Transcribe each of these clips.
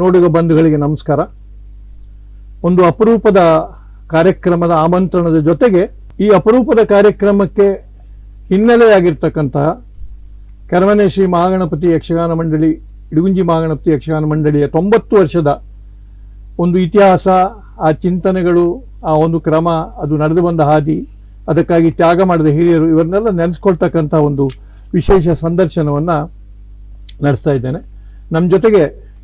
ನೋಡುಗ ಬಂಧುಗಳಿಗೆ ನಮಸ್ಕಾರ. ಒಂದು ಅಪರೂಪದ ಕಾರ್ಯಕ್ರಮದ ಆಮಂತ್ರಣದ ಜೊತೆಗೆ ಈ ಅಪರೂಪದ ಕಾರ್ಯಕ್ರಮಕ್ಕೆ ಹಿನ್ನೆಲೆಯಾಗಿರ್ತಕ್ಕಂತಹ ಕೆರಮನೆ ಶ್ರೀ ಮಹಾಗಣಪತಿ ಯಕ್ಷಗಾನ ಮಂಡಳಿ, ಇಡುಗುಂಜಿ ಮಹಾಗಣಪತಿ ಯಕ್ಷಗಾನ ಮಂಡಳಿಯ ತೊಂಬತ್ತು ವರ್ಷದ ಒಂದು ಇತಿಹಾಸ, ಆ ಚಿಂತನೆಗಳು, ಆ ಒಂದು ಕ್ರಮ, ಅದು ನಡೆದು ಬಂದ ಹಾದಿ, ಅದಕ್ಕಾಗಿ ತ್ಯಾಗ ಮಾಡಿದ ಹಿರಿಯರು ಇವರನ್ನೆಲ್ಲ ನೆನೆಸ್ಕೊಳ್ತಕ್ಕಂಥ ಒಂದು ವಿಶೇಷ ಸಂದರ್ಶನವನ್ನು ನಡೆಸ್ತಾ ಇದ್ದೇನೆ. ನಮ್ಮ ಜೊತೆಗೆ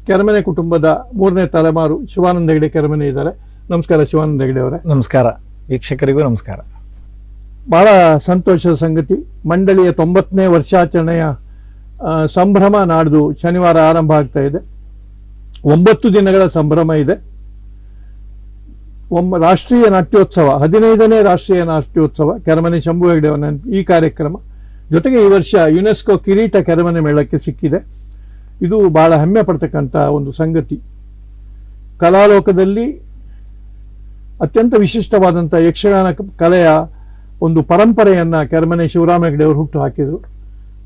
ಕೆರಮನೆ ಕುಟುಂಬದ ಮೂರನೇ ತಲೆಮಾರು ಶಿವಾನಂದ ಹೆಗಡೆ ಕೆರಮನೆ ಇದ್ದಾರೆ. ನಮಸ್ಕಾರ ಶಿವಾನಂದ ಹೆಗಡೆ ಅವರೇ. ನಮಸ್ಕಾರ. ವೀಕ್ಷಕರಿಗೂ ನಮಸ್ಕಾರ. ಬಹಳ ಸಂತೋಷದ ಸಂಗತಿ. ಮಂಡಳಿಯ ತೊಂಬತ್ತನೇ ವರ್ಷಾಚರಣೆಯ ಸಂಭ್ರಮ ನಾಡ್ದು ಶನಿವಾರ ಆರಂಭ ಆಗ್ತಾ ಇದೆ. ಒಂಬತ್ತು ದಿನಗಳ ಸಂಭ್ರಮ ಇದೆ. ಒಮ್ಮ ರಾಷ್ಟ್ರೀಯ ನಾಟ್ಯೋತ್ಸವ ಹದಿನೈದನೇ ರಾಷ್ಟ್ರೀಯ ನಾಟ್ಯೋತ್ಸವ ಕೆರಮನೆ ಶಂಭು ಹೆಗಡೆ ಈ ಕಾರ್ಯಕ್ರಮ. ಜೊತೆಗೆ ಈ ವರ್ಷ ಯುನೆಸ್ಕೋ ಕಿರೀಟ ಕೆರಮನೆ ಮೇಳಕ್ಕೆ ಸಿಕ್ಕಿದೆ. ಇದು ಬಹಳ ಹೆಮ್ಮೆ ಪಡ್ತಕ್ಕಂಥ ಒಂದು ಸಂಗತಿ. ಕಲಾಲೋಕದಲ್ಲಿ ಅತ್ಯಂತ ವಿಶಿಷ್ಟವಾದಂಥ ಯಕ್ಷಗಾನ ಕಲೆಯ ಒಂದು ಪರಂಪರೆಯನ್ನು ಕೆರಮನೆ ಶಿವರಾಮ ಹೆಗಡೆಯವರು ಹುಟ್ಟು ಹಾಕಿದರು.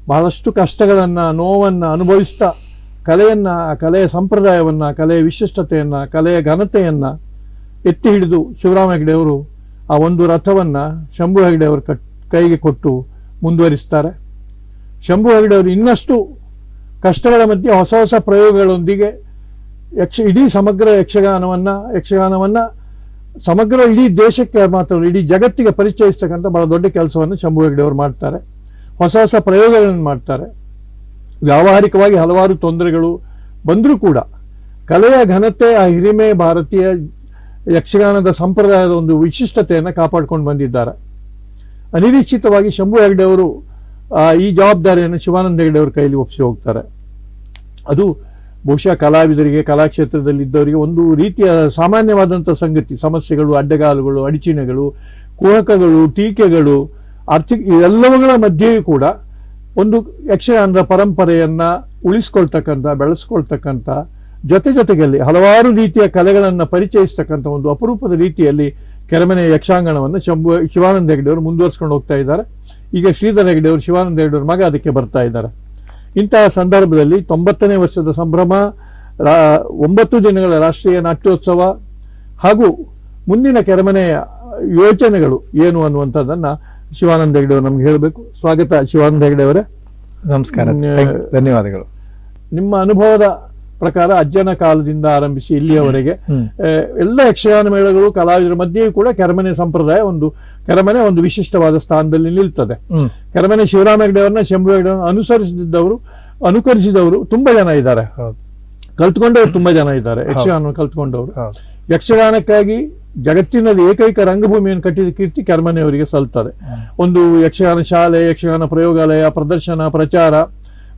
ಬಹಳಷ್ಟು ಕಷ್ಟಗಳನ್ನು, ನೋವನ್ನು ಅನುಭವಿಸ್ತಾ ಕಲೆಯನ್ನ ಆ ಕಲೆಯ ಸಂಪ್ರದಾಯವನ್ನು, ಕಲೆಯ ವಿಶಿಷ್ಟತೆಯನ್ನು, ಕಲೆಯ ಘನತೆಯನ್ನು ಎತ್ತಿ ಹಿಡಿದು ಶಿವರಾಮ ಹೆಗಡೆಯವರು ಆ ಒಂದು ರಥವನ್ನು ಶಂಭು ಹೆಗಡೆಯವರು ಕಟ್, ಕೈಗೆ ಕೊಟ್ಟು ಮುಂದುವರಿಸ್ತಾರೆ. ಶಂಭು ಹೆಗಡೆ ಅವರು ಇನ್ನಷ್ಟು ಕಷ್ಟಗಳ ಮಧ್ಯೆ ಹೊಸ ಹೊಸ ಪ್ರಯೋಗಗಳೊಂದಿಗೆ ಯಕ್ಷ, ಇಡೀ ಸಮಗ್ರ ಯಕ್ಷಗಾನವನ್ನ ಯಕ್ಷಗಾನವನ್ನ ಸಮಗ್ರ ಇಡೀ ದೇಶಕ್ಕೆ ಮಾತ್ರ ಇಡೀ ಜಗತ್ತಿಗೆ ಪರಿಚಯಿಸ್ತಕ್ಕಂಥ ಬಹಳ ದೊಡ್ಡ ಕೆಲಸವನ್ನು ಶಂಭು ಹೆಗ್ಡೆ ಅವರು ಮಾಡ್ತಾರೆ. ಹೊಸ ಹೊಸ ಪ್ರಯೋಗಗಳನ್ನು ಮಾಡ್ತಾರೆ. ವ್ಯಾವಹಾರಿಕವಾಗಿ ಹಲವಾರು ತೊಂದರೆಗಳು ಬಂದರೂ ಕೂಡ ಕಲೆಯ ಘನತೆ, ಆ ಹಿರಿಮೆ ಭಾರತೀಯ ಯಕ್ಷಗಾನದ ಸಂಪ್ರದಾಯದ ಒಂದು ವಿಶಿಷ್ಟತೆಯನ್ನು ಕಾಪಾಡ್ಕೊಂಡು ಬಂದಿದ್ದಾರೆ. ಅನಿರೀಕ್ಷಿತವಾಗಿ ಶಂಭು ಹೆಗ್ಡೆ ಅವರು ಈ ಜವಾಬ್ದಾರಿಯನ್ನು ಶಿವಾನಂದ ಹೆಗಡೆ ಅವರ ಕೈಯಲ್ಲಿ ಒಪ್ಪಿಸಿ ಹೋಗ್ತಾರೆ. ಅದು ಬಹುಶಃ ಕಲಾವಿದರಿಗೆ ಕಲಾಕ್ಷೇತ್ರದಲ್ಲಿ ಇದ್ದವರಿಗೆ ಒಂದು ರೀತಿಯ ಸಾಮಾನ್ಯವಾದಂಥ ಸಂಗತಿ. ಸಮಸ್ಯೆಗಳು, ಅಡ್ಡಗಾಲುಗಳು, ಅಡಚಣೆಗಳು, ಕುಹಕಗಳು, ಟೀಕೆಗಳು, ಆರ್ಥಿಕ ಇವೆಲ್ಲವುಗಳ ಮಧ್ಯೆಯೂ ಕೂಡ ಒಂದು ಯಕ್ಷಗಾನದ ಪರಂಪರೆಯನ್ನ ಉಳಿಸ್ಕೊಳ್ತಕ್ಕಂಥ, ಬೆಳೆಸ್ಕೊಳ್ತಕ್ಕಂಥ, ಜೊತೆ ಜೊತೆಗಲ್ಲಿ ಹಲವಾರು ರೀತಿಯ ಕಲೆಗಳನ್ನು ಪರಿಚಯಿಸ್ತಕ್ಕಂಥ ಒಂದು ಅಪರೂಪದ ರೀತಿಯಲ್ಲಿ ಕೆರೆಮನೆಯ ಯಕ್ಷಾಂಗಣವನ್ನು ಶಂಭು, ಶಿವಾನಂದ ಹೆಗಡೆ ಅವರು ಮುಂದುವರಿಸ್ಕೊಂಡು ಹೋಗ್ತಾ ಇದ್ದಾರೆ. ಈಗ ಶ್ರೀಧರ ಹೆಗಡೆ ಅವರು ಶಿವಾನಂದ ಹೆಗಡೆ ಅವ್ರ ಮಗ ಅದಕ್ಕೆ ಬರ್ತಾ ಇದ್ದಾರೆ. ಇಂತಹ ಸಂದರ್ಭದಲ್ಲಿ ತೊಂಬತ್ತನೇ ವರ್ಷದ ಸಂಭ್ರಮ ಒಂಬತ್ತು ದಿನಗಳ ರಾಷ್ಟ್ರೀಯ ನಾಟ್ಯೋತ್ಸವ ಹಾಗೂ ಮುಂದಿನ ಕೆರೆಮನೆಯ ಯೋಚನೆಗಳು ಏನು ಅನ್ನುವಂಥದ್ದನ್ನು ಶಿವಾನಂದ ಹೆಗಡೆ ಅವರು ನಮ್ಗೆ ಹೇಳಬೇಕು. ಸ್ವಾಗತ ಶಿವಾನಂದ ಹೆಗಡೆ ಅವರೇ. ನಮಸ್ಕಾರ. ಧನ್ಯವಾದಗಳು. ನಿಮ್ಮ ಅನುಭವದ ಪ್ರಕಾರ ಅಜ್ಜನ ಕಾಲದಿಂದ ಆರಂಭಿಸಿ ಇಲ್ಲಿಯವರೆಗೆ ಎಲ್ಲ ಯಕ್ಷಗಾನ ಮೇಳಗಳು ಕಲಾವಿದರ ಮಧ್ಯೆಯೂ ಕೂಡ ಕೆರಮನೆ ಸಂಪ್ರದಾಯ ಒಂದು ಕೆರಮನೆ ಒಂದು ವಿಶಿಷ್ಟವಾದ ಸ್ಥಾನದಲ್ಲಿ ನಿಲ್ತದೆ. ಕೆರಮನೆ ಶಿವರಾಮ ಹೆಗ್ಡೆ ಅವರನ್ನ ಶಂಭು ಹೆಗ್ಡೆ ಅನುಸರಿಸಿದವರು ಅನುಸರಿಸಿದ್ದವರು ಅನುಕರಿಸಿದವರು ತುಂಬಾ ಜನ ಇದ್ದಾರೆ. ಕಲ್ತ್ಕೊಂಡವರು ತುಂಬಾ ಜನ ಇದ್ದಾರೆ ಯಕ್ಷಗಾನ ಕಲ್ತ್ಕೊಂಡವರು. ಯಕ್ಷಗಾನಕ್ಕಾಗಿ ಜಗತ್ತಿನಲ್ಲಿ ಏಕೈಕ ರಂಗಭೂಮಿಯನ್ನು ಕಟ್ಟಿದ ಕೀರ್ತಿ ಕೆರಮನೆಯವರಿಗೆ ಸಲ್ತಾರೆ ಒಂದು ಯಕ್ಷಗಾನ ಶಾಲೆ ಯಕ್ಷಗಾನ ಪ್ರಯೋಗಾಲಯ ಪ್ರದರ್ಶನ ಪ್ರಚಾರ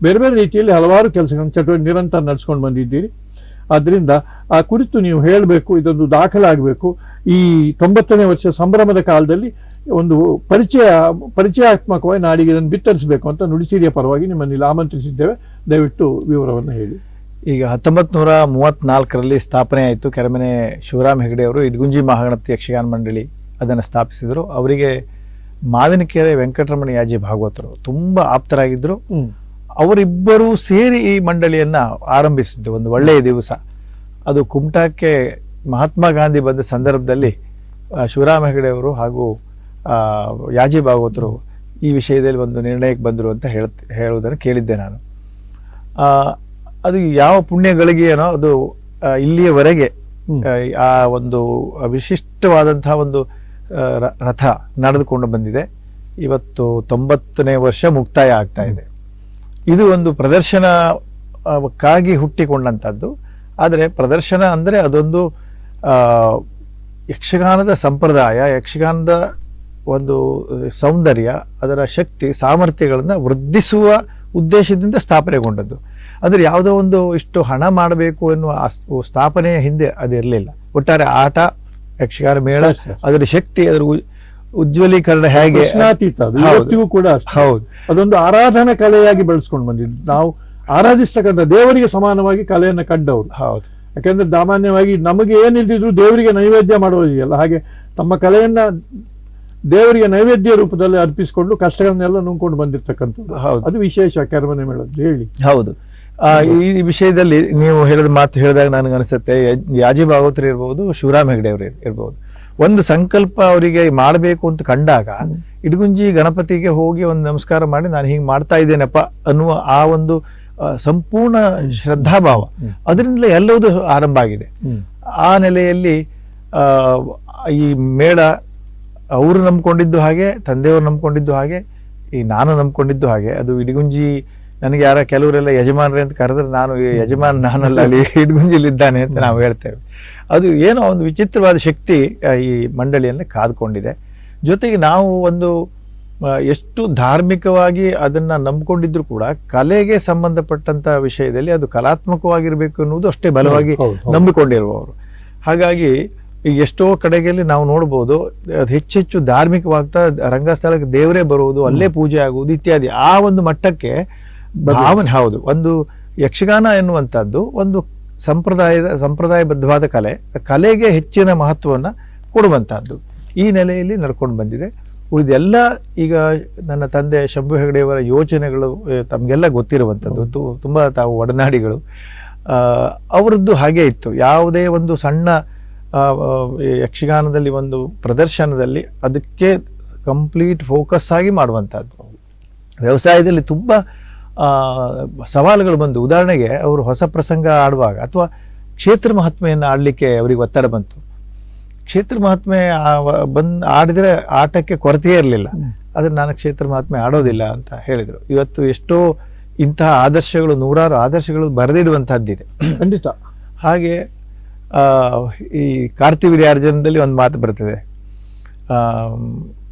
ಬೇರೆ ಬೇರೆ ರೀತಿಯಲ್ಲಿ ಹಲವಾರು ಕೆಲಸಗಳನ್ನು ಚಟುವಟಿಕೆ ನಿರಂತರ ನಡೆಸ್ಕೊಂಡು ಬಂದಿದ್ದೀರಿ. ಆದ್ದರಿಂದ ಆ ಕುರಿತು ನೀವು ಹೇಳಬೇಕು ಇದೊಂದು ದಾಖಲಾಗಬೇಕು. ಈ ತೊಂಬತ್ತನೇ ವರ್ಷ ಸಂಭ್ರಮದ ಕಾಲದಲ್ಲಿ ಒಂದು ಪರಿಚಯ ಪರಿಚಯಾತ್ಮಕವಾಗಿ ನಾಡಿಗೆ ಇದನ್ನು ಬಿತ್ತರಿಸಬೇಕು ಅಂತ ನುಡಿಸಿರಿಯ ಪರವಾಗಿ ನಿಮ್ಮನ್ನು ಇಲ್ಲಿ ಆಮಂತ್ರಿಸಿದ್ದೇವೆ. ದಯವಿಟ್ಟು ವಿವರವನ್ನು ಹೇಳಿ. ಈಗ ಹತ್ತೊಂಬತ್ತು ನೂರ ಮೂವತ್ತ್ನಾಲ್ಕರಲ್ಲಿ ಸ್ಥಾಪನೆ ಆಯಿತು. ಕೆರೆಮನೆ ಶಿವರಾಮ್ ಹೆಗಡೆ ಅವರು ಇಡ್ಗುಂಜಿ ಮಹಾಗಣಪತಿ ಯಕ್ಷಗಾನ ಮಂಡಳಿ ಅದನ್ನು ಸ್ಥಾಪಿಸಿದರು. ಅವರಿಗೆ ಮಾವಿನಕೆರೆ ವೆಂಕಟರಮಣ ಯಾಜಿ ಭಾಗವತರು ತುಂಬ ಆಪ್ತರಾಗಿದ್ದರು. ಅವರಿಬ್ಬರೂ ಸೇರಿ ಈ ಮಂಡಳಿಯನ್ನು ಆರಂಭಿಸಿದ್ದು ಒಂದು ಒಳ್ಳೆಯ ದಿವಸ. ಅದು ಕುಮಟಾಕ್ಕೆ ಮಹಾತ್ಮ ಗಾಂಧಿ ಬಂದ ಸಂದರ್ಭದಲ್ಲಿ ಶಿವರಾಮ ಹೆಗಡೆ ಅವರು ಹಾಗೂ ಯಾಜಿ ಭಾಗವತರು ಈ ವಿಷಯದಲ್ಲಿ ಒಂದು ನಿರ್ಣಯಕ್ಕೆ ಬಂದರು ಅಂತ ಹೇಳ ಹೇಳುವುದನ್ನು ಕೇಳಿದ್ದೆ ನಾನು. ಅದು ಯಾವ ಪುಣ್ಯಗಳಿಗೆನೋ ಅದು ಇಲ್ಲಿಯವರೆಗೆ ಆ, ಒಂದು ವಿಶಿಷ್ಟವಾದಂತಹ ಒಂದು ರಥ ನಡೆದುಕೊಂಡು ಬಂದಿದೆ. ಇವತ್ತು ತೊಂಬತ್ತನೇ ವರ್ಷ ಮುಕ್ತಾಯ ಆಗ್ತಾ ಇದೆ. ಇದು ಒಂದು ಪ್ರದರ್ಶನಕ್ಕಾಗಿ ಹುಟ್ಟಿಕೊಂಡಂಥದ್ದು ಆದರೆ ಪ್ರದರ್ಶನ ಅಂದರೆ ಅದೊಂದು ಯಕ್ಷಗಾನದ ಸಂಪ್ರದಾಯ ಯಕ್ಷಗಾನದ ಒಂದು ಸೌಂದರ್ಯ ಅದರ ಶಕ್ತಿ ಸಾಮರ್ಥ್ಯಗಳನ್ನು ವೃದ್ಧಿಸುವ ಉದ್ದೇಶದಿಂದ ಸ್ಥಾಪನೆಗೊಂಡದ್ದು. ಅಂದರೆ ಯಾವುದೋ ಒಂದು ಇಷ್ಟು ಹಣ ಮಾಡಬೇಕು ಎನ್ನುವ ಸ್ಥಾಪನೆಯ ಹಿಂದೆ ಅದಿರಲಿಲ್ಲ. ಒಟ್ಟಾರೆ ಆಟ ಯಕ್ಷಗಾನ ಮೇಳ ಅದರ ಶಕ್ತಿ ಅದರ ಉಜ್ವಲೀಕರಣ ಹೇಗೆ? ಪ್ರಶ್ನಾತೀತ ಅದು ಇವತ್ತಿಗೂ ಕೂಡ. ಹೌದು. ಅದೊಂದು ಆರಾಧನಾ ಕಲೆಯಾಗಿ ಬೆಳೆಸ್ಕೊಂಡು ಬಂದಿದ್ದು. ನಾವು ಆರಾಧಿಸ್ತಕ್ಕಂಥ ದೇವರಿಗೆ ಸಮಾನವಾಗಿ ಕಲೆಯನ್ನ ಕಂಡವರು ಹೌದು. ಯಾಕಂದ್ರೆ ಸಾಮಾನ್ಯವಾಗಿ ನಮಗೆ ಏನಿಲ್ದಿದ್ರು ದೇವರಿಗೆ ನೈವೇದ್ಯ ಮಾಡೋದಿದೆಯಲ್ಲ ಹಾಗೆ ತಮ್ಮ ಕಲೆಯನ್ನ ದೇವರಿಗೆ ನೈವೇದ್ಯ ರೂಪದಲ್ಲಿ ಅರ್ಪಿಸಿಕೊಂಡು ಕಷ್ಟಗಳನ್ನೆಲ್ಲ ನುಂಗ್ಕೊಂಡು ಬಂದಿರ್ತಕ್ಕಂಥದ್ದು. ಹೌದು. ಅದು ವಿಶೇಷ ಕೆರಮನೆ ಮೇಳದ್ದು. ಹೇಳಿ. ಹೌದು. ಆ, ಈ ವಿಷಯದಲ್ಲಿ ನೀವು ಹೇಳಿದ ಮಾತು ಹೇಳಿದಾಗ ನನಗೆ ಅನಿಸುತ್ತೆ ಯಾಜಿ ಭಾಗವತರು ಇರ್ಬೋದು ಶಿವರಾಮ್ ಹೆಗಡೆ ಅವರು ಇರ್ಬೋದು. ಒಂದು ಸಂಕಲ್ಪ ಅವರಿಗೆ ಮಾಡಬೇಕು ಅಂತ ಕಂಡಾಗ ಇಡಗುಂಜಿ ಗಣಪತಿಗೆ ಹೋಗಿ ಒಂದು ನಮಸ್ಕಾರ ಮಾಡಿ ನಾನು ಹಿಂಗೆ ಮಾಡ್ತಾ ಇದ್ದೇನಪ್ಪ ಅನ್ನುವ ಆ ಒಂದು ಸಂಪೂರ್ಣ ಶ್ರದ್ಧಾಭಾವ ಅದರಿಂದಲೇ ಎಲ್ಲವೂ ಆರಂಭ ಆಗಿದೆ. ಆ ನೆಲೆಯಲ್ಲಿ ಈ ಮೇಳ ಅವರು ನಂಬ್ಕೊಂಡಿದ್ದು ಹಾಗೆ ತಂದೆಯವರು ನಂಬ್ಕೊಂಡಿದ್ದು ಹಾಗೆ ಈ ನಾನು ನಂಬ್ಕೊಂಡಿದ್ದು ಹಾಗೆ ಅದು ಇಡಗುಂಜಿ ನನಗೆ ಯಾರ ಕೆಲವರೆಲ್ಲ ಯಜಮಾನ್ರಿ ಅಂತ ಕರೆದ್ರೆ ನಾನು ಯಜಮಾನ್ ನಾನಲ್ಲ ಅಲ್ಲಿ ಇಡಗುಂಜಿಲಿದ್ದಾನೆ ಅಂತ ನಾವು ಹೇಳ್ತೇವೆ. ಅದು ಏನೋ ಒಂದು ವಿಚಿತ್ರವಾದ ಶಕ್ತಿ ಈ ಮಂಡಳಿಯನ್ನು ಕಾದ್ಕೊಂಡಿದೆ. ಜೊತೆಗೆ ನಾವು ಒಂದು ಎಷ್ಟು ಧಾರ್ಮಿಕವಾಗಿ ಅದನ್ನ ನಂಬಿಕೊಂಡಿದ್ರು ಕೂಡ ಕಲೆಗೆ ಸಂಬಂಧಪಟ್ಟಂತ ವಿಷಯದಲ್ಲಿ ಅದು ಕಲಾತ್ಮಕವಾಗಿರ್ಬೇಕು ಅನ್ನೋದು ಅಷ್ಟೇ ಬಲವಾಗಿ. ನಂಬಿಕೊಂಡಿರುವವರು. ಹಾಗಾಗಿ ಈಗ ಎಷ್ಟೋ ಕಡೆಗಳಲ್ಲಿ ನಾವು ನೋಡ್ಬೋದು ಅದು ಹೆಚ್ಚೆಚ್ಚು ಧಾರ್ಮಿಕವಾಗ್ತಾ ರಂಗಸ್ಥಳಕ್ಕೆ ದೇವರೇ ಬರುವುದು ಅಲ್ಲೇ ಪೂಜೆ ಆಗುವುದು ಇತ್ಯಾದಿ ಆ ಒಂದು ಮಟ್ಟಕ್ಕೆ ಭಾವನೆ ಹೌದು. ಒಂದು ಯಕ್ಷಗಾನ ಎನ್ನುವಂಥದ್ದು ಒಂದು ಸಂಪ್ರದಾಯದ ಸಂಪ್ರದಾಯಬದ್ಧವಾದ ಕಲೆ. ಕಲೆಗೆ ಹೆಚ್ಚಿನ ಮಹತ್ವವನ್ನು ಕೊಡುವಂಥದ್ದು. ಈ ನೆಲೆಯಲ್ಲಿ ನಡ್ಕೊಂಡು ಬಂದಿದೆ. ಉಳಿದೆಲ್ಲ ಈಗ ನನ್ನ ತಂದೆ ಶಂಭು ಹೆಗಡೆಯವರ ಯೋಚನೆಗಳು ತಮಗೆಲ್ಲ ಗೊತ್ತಿರುವಂಥದ್ದು. ತುಂಬ ತಾವು ಒಡನಾಡಿಗಳು. ಅವರದ್ದು ಹಾಗೆ ಇತ್ತು. ಯಾವುದೇ ಒಂದು ಸಣ್ಣ ಯಕ್ಷಗಾನದಲ್ಲಿ ಒಂದು ಪ್ರದರ್ಶನದಲ್ಲಿ ಅದಕ್ಕೆ ಕಂಪ್ಲೀಟ್ ಫೋಕಸ್ ಆಗಿ ಮಾಡುವಂಥದ್ದು. ವ್ಯವಸಾಯದಲ್ಲಿ ತುಂಬ ಸವಾಲುಗಳು ಬಂದು. ಉದಾಹರಣೆಗೆ ಅವರು ಹೊಸ ಪ್ರಸಂಗ ಆಡುವಾಗ ಅಥವಾ ಕ್ಷೇತ್ರ ಮಹಾತ್ಮೆಯನ್ನು ಆಡಲಿಕ್ಕೆ ಅವರಿಗೆ ಒತ್ತಡ ಬಂತು. ಕ್ಷೇತ್ರ ಮಹಾತ್ಮೆ ಬಂದು ಆಡಿದರೆ ಆಟಕ್ಕೆ ಕೊರತೆಯೇ ಇರಲಿಲ್ಲ. ಆದರೆ ನಾನು ಕ್ಷೇತ್ರ ಮಹಾತ್ಮೆ ಆಡೋದಿಲ್ಲ ಅಂತ ಹೇಳಿದರು. ಇವತ್ತು ಎಷ್ಟೋ ಇಂತಹ ಆದರ್ಶಗಳು ನೂರಾರು ಆದರ್ಶಗಳು ಬರೆದಿಡುವಂತಹದ್ದಿದೆ. ಖಂಡಿತ. ಹಾಗೆ ಆ, ಈ ಕಾರ್ತಿವೀರ್ಯಾರ್ಜನದಲ್ಲಿ ಒಂದು ಮಾತು ಬರ್ತದೆ.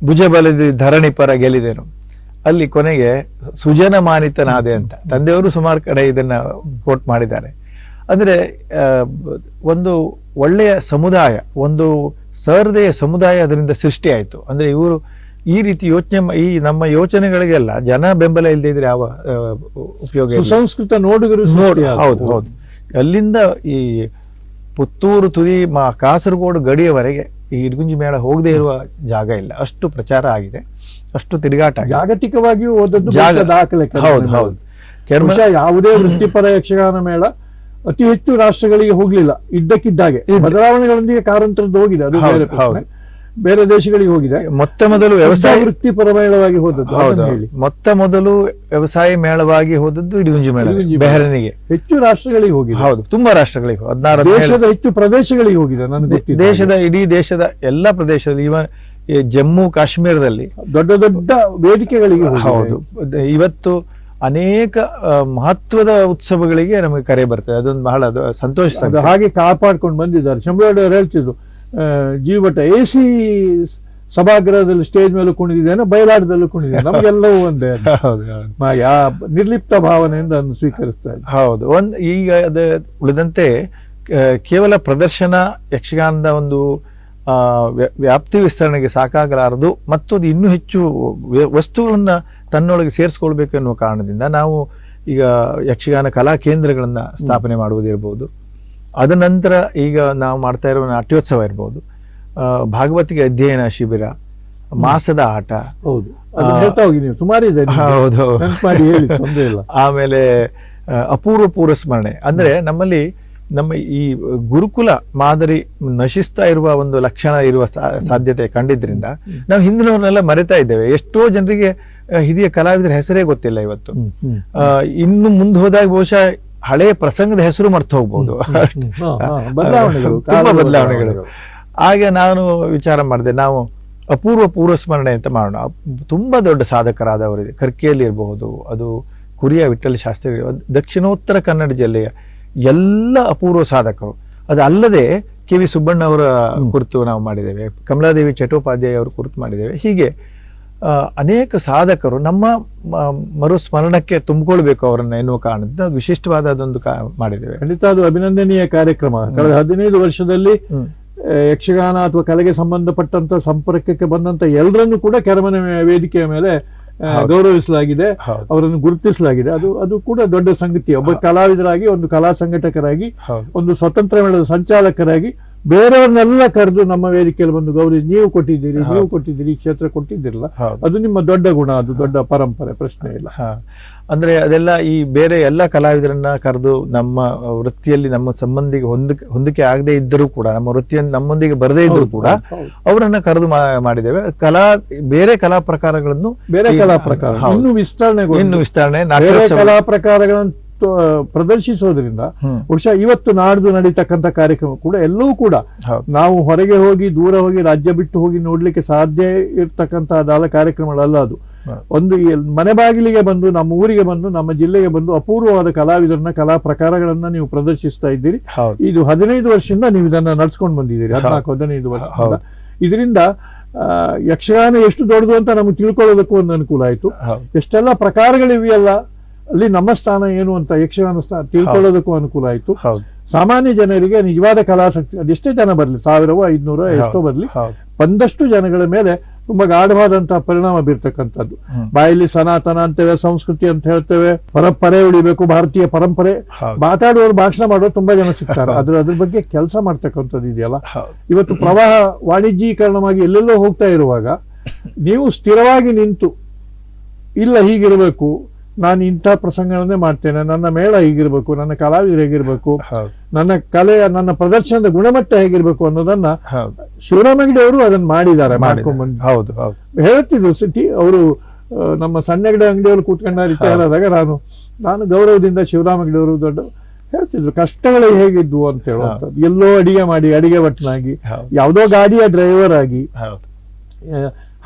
ಭುಜಬಲದಿ ಧರಣಿ ಪರ ಗೆಲಿದೆನು ಅಲ್ಲಿ ಕೊನೆಗೆ ಸುಜನ ಮಾನಿತನಾದೆ ಅಂತ. ತಂದೆಯವರು ಸುಮಾರು ಕಡೆ ಇದನ್ನ ಕೋಟ್ ಮಾಡಿದ್ದಾರೆ. ಅಂದ್ರೆ ಒಂದು ಒಳ್ಳೆಯ ಸಮುದಾಯ ಒಂದು ಸಹೃದಯ ಸಮುದಾಯ ಅದರಿಂದ ಸೃಷ್ಟಿಯಾಯಿತು ಅಂದ್ರೆ ಇವರು ಈ ರೀತಿ ಯೋಚನೆ ಈ ನಮ್ಮ ಯೋಚನೆಗಳಿಗೆಲ್ಲ ಜನ ಬೆಂಬಲ ಇಲ್ಲದೆ ಇದ್ರೆ ಯಾವ ಉಪಯೋಗ ಸಂಸ್ಕೃತ ಸುಸಂಸ್ಕೃತ ನೋಡುಗರು. ಹೌದು ಹೌದು. ಅಲ್ಲಿಂದ ಈ ಪುತ್ತೂರು ತುದಿ ಮಾ ಕಾಸರಗೋಡು ಗಡಿಯವರೆಗೆ ಈ ಇಡಗುಂಜಿ ಮೇಳ ಹೋಗದೇ ಇರುವ ಜಾಗ ಇಲ್ಲ. ಅಷ್ಟು ಪ್ರಚಾರ ಆಗಿದೆ. ಅಷ್ಟು ತಿರುಗಾಟ. ಜಾಗತಿಕವಾಗಿಯೂ ಓದದ್ದು ದಾಖಲೆ ಕೆಲವು ಹೌದು ಹೌದು. ಬಹುಶಃ ಯಾವುದೇ ವೃತ್ತಿಪರ ಯಕ್ಷಗಾನ ಮೇಳ ಅತಿ ಹೆಚ್ಚು ರಾಷ್ಟ್ರಗಳಿಗೆ ಹೋಗ್ಲಿಲ್ಲ. ಇದ್ದಕ್ಕಿದ್ದಾಗೆ. ಇದ್ದ- ಬದಲಾವಣೆಗಳೊಂದಿಗೆ ಕಾರಂತರದ್ದು ಹೋಗಿದೆ. ಅದು ಬೇರೆ ದೇಶಗಳಿಗೆ ಹೋಗಿದೆ. ಮೊತ್ತ ಮೊದಲು ವ್ಯವಸಾಯ ವೃತ್ತಿಪರ ಮೇಳವಾಗಿ ಹೋದದ್ದು. ಹೌದು ಹೇಳಿ. ಮೊತ್ತ ಮೊದಲು ವ್ಯವಸಾಯ ಮೇಳವಾಗಿ ಹೋದದ್ದು ಇಡಿಗುಂಜಿ ಮೇಳ ಇಡಗುಂಜಿ ಮೇಳ. ಬೆಹರನಿಗೆ ಹೆಚ್ಚು ರಾಷ್ಟ್ರಗಳಿಗೆ ಹೋಗಿದೆ. ಹೌದು ತುಂಬಾ ರಾಷ್ಟ್ರಗಳಿಗೆ ಹದಿನಾರು ದೇಶದ ಹೆಚ್ಚು ಪ್ರದೇಶಗಳಿಗೆ ಹೋಗಿದೆ ನನಗೆ ದೇಶದ ಇಡೀ ದೇಶದ ಎಲ್ಲಾ ಪ್ರದೇಶದಲ್ಲಿ ಇವನ್ ಈ ಜಮ್ಮು ಕಾಶ್ಮೀರದಲ್ಲಿ ದೊಡ್ಡ ದೊಡ್ಡ ವೇದಿಕೆಗಳಿಗೆ ಹೌದು. ಇವತ್ತು ಅನೇಕ ಮಹತ್ವದ ಉತ್ಸವಗಳಿಗೆ ನಮಗೆ ಕರೆ ಬರ್ತದೆ. ಅದೊಂದು ಬಹಳ ಸಂತೋಷ ಹಾಗೆ ಕಾಪಾಡ್ಕೊಂಡು ಬಂದಿದ್ದಾರೆ. ಶಂಭುರವರು ಹೇಳ್ತಿದ್ರು ಜೀವಟ ಎ ಸಿ ಸಭಾಗೃಹದಲ್ಲಿ ಸ್ಟೇಜ್ ಮೇಲೆ ಕುಣಿದಿದ್ದೇನೆ ಬಯಲಾಟದಲ್ಲೂ ಕುಣಿದಿದ್ದೇನೆ ನಮಗೆಲ್ಲವೂ ಒಂದೇ. ಯಾ ನಿರ್ಲಿಪ್ತ ಭಾವನೆಯಿಂದ ಅದನ್ನು ಸ್ವೀಕರಿಸ್ತಾ ಹೌದು. ಒಂದು ಈಗ ಅದ ಉಳಿದಂತೆ ಕೇವಲ ಪ್ರದರ್ಶನ ಯಕ್ಷಗಾನದ ಒಂದು ವ್ಯಾಪ್ತಿ ವಿಸ್ತರಣೆಗೆ ಸಾಕಾಗಲಾರದು ಮತ್ತು ಅದು ಇನ್ನೂ ಹೆಚ್ಚು ವಸ್ತುಗಳನ್ನು ತನ್ನೊಳಗೆ ಸೇರಿಸ್ಕೊಳ್ಬೇಕು ಎನ್ನುವ ಕಾರಣದಿಂದ ನಾವು ಈಗ ಯಕ್ಷಗಾನ ಕಲಾ ಕೇಂದ್ರಗಳನ್ನ ಸ್ಥಾಪನೆ ಮಾಡುವುದಿರ್ಬೋದು. ಅದ ನಂತರ ಈಗ ನಾವು ಮಾಡ್ತಾ ಇರೋ ನಾಟ್ಯೋತ್ಸವ ಇರ್ಬೋದು. ಭಾಗವತಿಗೆ ಅಧ್ಯಯನ ಶಿಬಿರ ಮಾಸದ ಆಟ. ಹೌದು. ಸುಮಾರು ಇದೆ. ಹೌದು. ಆಮೇಲೆ ಅಪೂರ್ವ ಪೂರ್ವ ಸ್ಮರಣೆ ಅಂದ್ರೆ ನಮ್ಮಲ್ಲಿ ನಮ್ಮ ಈ ಗುರುಕುಲ ಮಾದರಿ ನಶಿಸ್ತಾ ಇರುವ ಒಂದು ಲಕ್ಷಣ ಇರುವ ಸಾಧ್ಯತೆ ಕಂಡಿದ್ರಿಂದ ನಾವು ಹಿಂದಿನವ್ರನ್ನೆಲ್ಲ ಮರೆತಾ ಇದ್ದೇವೆ. ಎಷ್ಟೋ ಜನರಿಗೆ ಹಿರಿಯ ಕಲಾವಿದರ ಹೆಸರೇ ಗೊತ್ತಿಲ್ಲ ಇವತ್ತು. ಇನ್ನು ಮುಂದೆ ಹೋದಾಗ ಬಹುಶಃ ಹಳೆಯ ಪ್ರಸಂಗದ ಹೆಸರು ಮರ್ತು ಹೋಗ್ಬಹುದು ತುಂಬಾ ಬದಲಾವಣೆಗಳು. ಹಾಗೆ ನಾನು ವಿಚಾರ ಮಾಡಿದೆ ನಾವು ಅಪೂರ್ವ ಪೂರ್ವಸ್ಮರಣೆ ಅಂತ ಮಾಡೋಣ. ತುಂಬಾ ದೊಡ್ಡ ಸಾಧಕರಾದವರು ಕರ್ಕಿಯಲ್ಲಿ ಇರಬಹುದು ಅದು ಕುರಿಯ ವಿಠ್ಠಲ ಶಾಸ್ತ್ರಿ ದಕ್ಷಿಣೋತ್ತರ ಕನ್ನಡ ಜಿಲ್ಲೆಯ ಎಲ್ಲ ಅಪೂರ್ವ ಸಾಧಕರು. ಅದಲ್ಲದೆ ಕೆ ವಿ ಸುಬ್ಬಣ್ಣ ಅವರ ಕುರಿತು ನಾವು ಮಾಡಿದ್ದೇವೆ ಕಮಲಾದೇವಿ ಚಟ್ಟೋಪಾಧ್ಯಾಯ ಅವರ ಕುರಿತು ಮಾಡಿದ್ದೇವೆ. ಹೀಗೆ ಅನೇಕ ಸಾಧಕರು ನಮ್ಮ ಮರುಸ್ಮರಣಕ್ಕೆ ತುಂಬಿಕೊಳ್ಬೇಕು ಅವರನ್ನ ಎನ್ನುವ ಕಾರಣದಿಂದ ವಿಶಿಷ್ಟವಾದ ಅದೊಂದು ಕಾ ಮಾಡಿದ್ದೇವೆ. ಖಂಡಿತ ಅದು ಅಭಿನಂದನೀಯ ಕಾರ್ಯಕ್ರಮ. ಕಳೆದ ಹದಿನೈದು ವರ್ಷದಲ್ಲಿ ಯಕ್ಷಗಾನ ಅಥವಾ ಕಲೆಗೆ ಸಂಬಂಧಪಟ್ಟಂತ ಸಂಪರ್ಕಕ್ಕೆ ಬಂದಂತ ಎಲ್ಲರನ್ನು ಕೂಡ ಕೆರಮನೆ ವೇದಿಕೆಯ ಮೇಲೆ. ಗೌರವಿಸಲಾಗಿದೆ ಅವರನ್ನು ಗುರುತಿಸಲಾಗಿದೆ. ಅದು ಅದು ಕೂಡ ದೊಡ್ಡ ಸಂಗತಿ. ಒಬ್ಬ ಕಲಾವಿದರಾಗಿ ಒಂದು ಕಲಾ ಸಂಘಟಕರಾಗಿ ಒಂದು ಸ್ವತಂತ್ರ ಮೇಳದ ಸಂಚಾಲಕರಾಗಿ ಬೇರೆಯವ್ರನ್ನೆಲ್ಲ ಕರೆದು ನಮ್ಮ ವೇದಿಕೆಯಲ್ಲಿ ಬಂದು ಗೌರಿ ನೀವು ಕೊಟ್ಟಿದ್ದೀರಿ ನೀವು ಕೊಟ್ಟಿದ್ದೀರಿ ಕ್ಷೇತ್ರ ಕೊಟ್ಟಿದ್ದಿರಲ್ಲ. ಅದು ನಿಮ್ಮ ದೊಡ್ಡ ಗುಣ ಅದು ದೊಡ್ಡ ಪರಂಪರೆ ಪ್ರಶ್ನೆ ಇಲ್ಲ. ಅಂದ್ರೆ ಅದೆಲ್ಲ ಈ ಬೇರೆ ಎಲ್ಲ ಕಲಾವಿದರನ್ನ ಕರೆದು ನಮ್ಮ ವೃತ್ತಿಯಲ್ಲಿ ನಮ್ಮ ಸಂಬಂಧಿಗೆ ಹೊಂದಿಕೆ ಹೊಂದಿಕೆ ಆಗದೇ ಇದ್ದರೂ ಕೂಡ ನಮ್ಮ ವೃತ್ತಿಯನ್ನು ನಮ್ಮೊಂದಿಗೆ ಬರದೇ ಇದ್ರೂ ಕೂಡ. ಅವರನ್ನ ಕರೆದು ಮಾಡಿದ್ದೇವೆ. ಕಲಾ ಬೇರೆ ಕಲಾ ಪ್ರಕಾರಗಳನ್ನು ಬೇರೆ ಕಲಾ ಪ್ರಕಾರ. ಇನ್ನು ವಿಸ್ತರಣೆ ಇನ್ನು ವಿಸ್ತರಣೆ ಕಲಾ ಪ್ರಕಾರಗಳನ್ನು ಪ್ರದರ್ಶಿಸೋದ್ರಿಂದ ವರ್ಷ ಬಹುಶಃ ಇವತ್ತು ನಾಡ್ದು ನಡೀತಕ್ಕಂಥ ಕಾರ್ಯಕ್ರಮ ಕೂಡ ಎಲ್ಲವೂ ಕೂಡ ನಾವು ಹೊರಗೆ ಹೋಗಿ ದೂರ ಹೋಗಿ ರಾಜ್ಯ ಬಿಟ್ಟು ಹೋಗಿ ನೋಡ್ಲಿಕ್ಕೆ ಸಾಧ್ಯ ಇರ್ತಕ್ಕಂತಹದಾದ ಕಾರ್ಯಕ್ರಮಗಳಲ್ಲ ಅದು. ಒಂದು ಮನೆ ಬಾಗಿಲಿಗೆ ಬಂದು ನಮ್ಮ ಊರಿಗೆ ಬಂದು ನಮ್ಮ ಜಿಲ್ಲೆಗೆ ಬಂದು ಅಪೂರ್ವವಾದ ಕಲಾವಿದರನ್ನ ಕಲಾ ಪ್ರಕಾರಗಳನ್ನ ನೀವು ಪ್ರದರ್ಶಿಸ್ತಾ ಇದ್ದೀರಿ. ಇದು ಹದಿನೈದು ವರ್ಷದಿಂದ ನೀವು ಇದನ್ನ ನಡ್ಸ್ಕೊಂಡು ಬಂದಿದ್ದೀರಿ ಹದಿನಾಲ್ಕು ಹದಿನೈದು ವರ್ಷದಿಂದ. ಇದರಿಂದ ಯಕ್ಷಗಾನ ಎಷ್ಟು ದೊಡ್ಡದು ಅಂತ ನಮ್ಗೆ ತಿಳ್ಕೊಳ್ಳೋದಕ್ಕೂ ಒಂದು ಅನುಕೂಲ ಆಯ್ತು. ಎಷ್ಟೆಲ್ಲ ಪ್ರಕಾರಗಳಿವೆಯಲ್ಲ ಅಲ್ಲಿ ನಮ್ಮ ಸ್ಥಾನ ಏನು ಅಂತ ಯಕ್ಷಗಾನ ಸ್ಥಾನ ತಿಳ್ಕೊಳ್ಳೋದಕ್ಕೂ ಅನುಕೂಲ ಆಯ್ತು. ಸಾಮಾನ್ಯ ಜನರಿಗೆ ನಿಜವಾದ ಕಲಾಸಕ್ತಿ ಅದೆಷ್ಟೇ ಜನ ಬರಲಿ ಸಾವಿರವೋ ಐದ್ನೂರೋ ಎಷ್ಟೋ ಬರಲಿ ಬಂದಷ್ಟು ಜನಗಳ ಮೇಲೆ ತುಂಬಾ ಗಾಢವಾದಂತಹ ಪರಿಣಾಮ ಬೀರ್ತಕ್ಕಂಥದ್ದು. ಬಾಯಲ್ಲಿ ಸನಾತನ ಅಂತೇವೆ ಸಂಸ್ಕೃತಿ ಅಂತ ಹೇಳ್ತೇವೆ ಪರಂಪರೆ ಉಳಿಬೇಕು ಭಾರತೀಯ ಪರಂಪರೆ. ಮಾತಾಡುವವರು ಭಾಷಣ ಮಾಡೋರು ತುಂಬಾ ಜನ ಸಿಗ್ತಾರೆ. ಅದ್ರ ಅದ್ರ ಬಗ್ಗೆ ಕೆಲಸ ಮಾಡ್ತಕ್ಕಂಥದ್ದು ಇದೆಯಲ್ಲ? ಇವತ್ತು ಪ್ರವಾಹ ವಾಣಿಜ್ಯೀಕರಣವಾಗಿ ಎಲ್ಲೆಲ್ಲೋ ಹೋಗ್ತಾ ಇರುವಾಗ ನೀವು ಸ್ಥಿರವಾಗಿ ನಿಂತು ಇಲ್ಲ ಹೀಗಿರಬೇಕು ನಾನು ಇಂಥ ಪ್ರಸಂಗಗಳನ್ನೇ ಮಾಡ್ತೇನೆ. ನನ್ನ ಮೇಳ ಹೀಗಿರ್ಬೇಕು ನನ್ನ ಕಲಾವಿದರು ಹೇಗಿರ್ಬೇಕು ನನ್ನ ಕಲೆಯ ನನ್ನ ಪ್ರದರ್ಶನದ ಗುಣಮಟ್ಟ ಹೇಗಿರ್ಬೇಕು ಅನ್ನೋದನ್ನ ಹೌದು. ಶಿವರಾಮಗಿರಿ ಅವರು ಅದನ್ನ ಮಾಡಿದ್ದಾರೆ ಹೌದು ಹೇಳ್ತಿದ್ರು ಸಿಟಿ ಅವರು ನಮ್ಮ ಸಣ್ಣಗಡೆ ಅಂಗಡಿಯವರು ಕೂತ್ಕೊಂಡ ರೀತಿ ಹೇಳಿದಾಗ ನಾನು ನಾನು ಗೌರವದಿಂದ ಶಿವರಾಮಗಿರಿ ಅವರು ದೊಡ್ಡ ಹೇಳ್ತಿದ್ರು ಕಷ್ಟಗಳು ಹೇಗಿದ್ವು ಅಂತ. ಹೇಳುವಂಥದ್ದು ಎಲ್ಲೋ ಅಡಿಗೆ ಮಾಡಿ ಅಡಿಗೆ ಭಟ್ನಾಗಿ ಹೌದು. ಯಾವುದೋ ಗಾಡಿಯ ಡ್ರೈವರ್ ಆಗಿ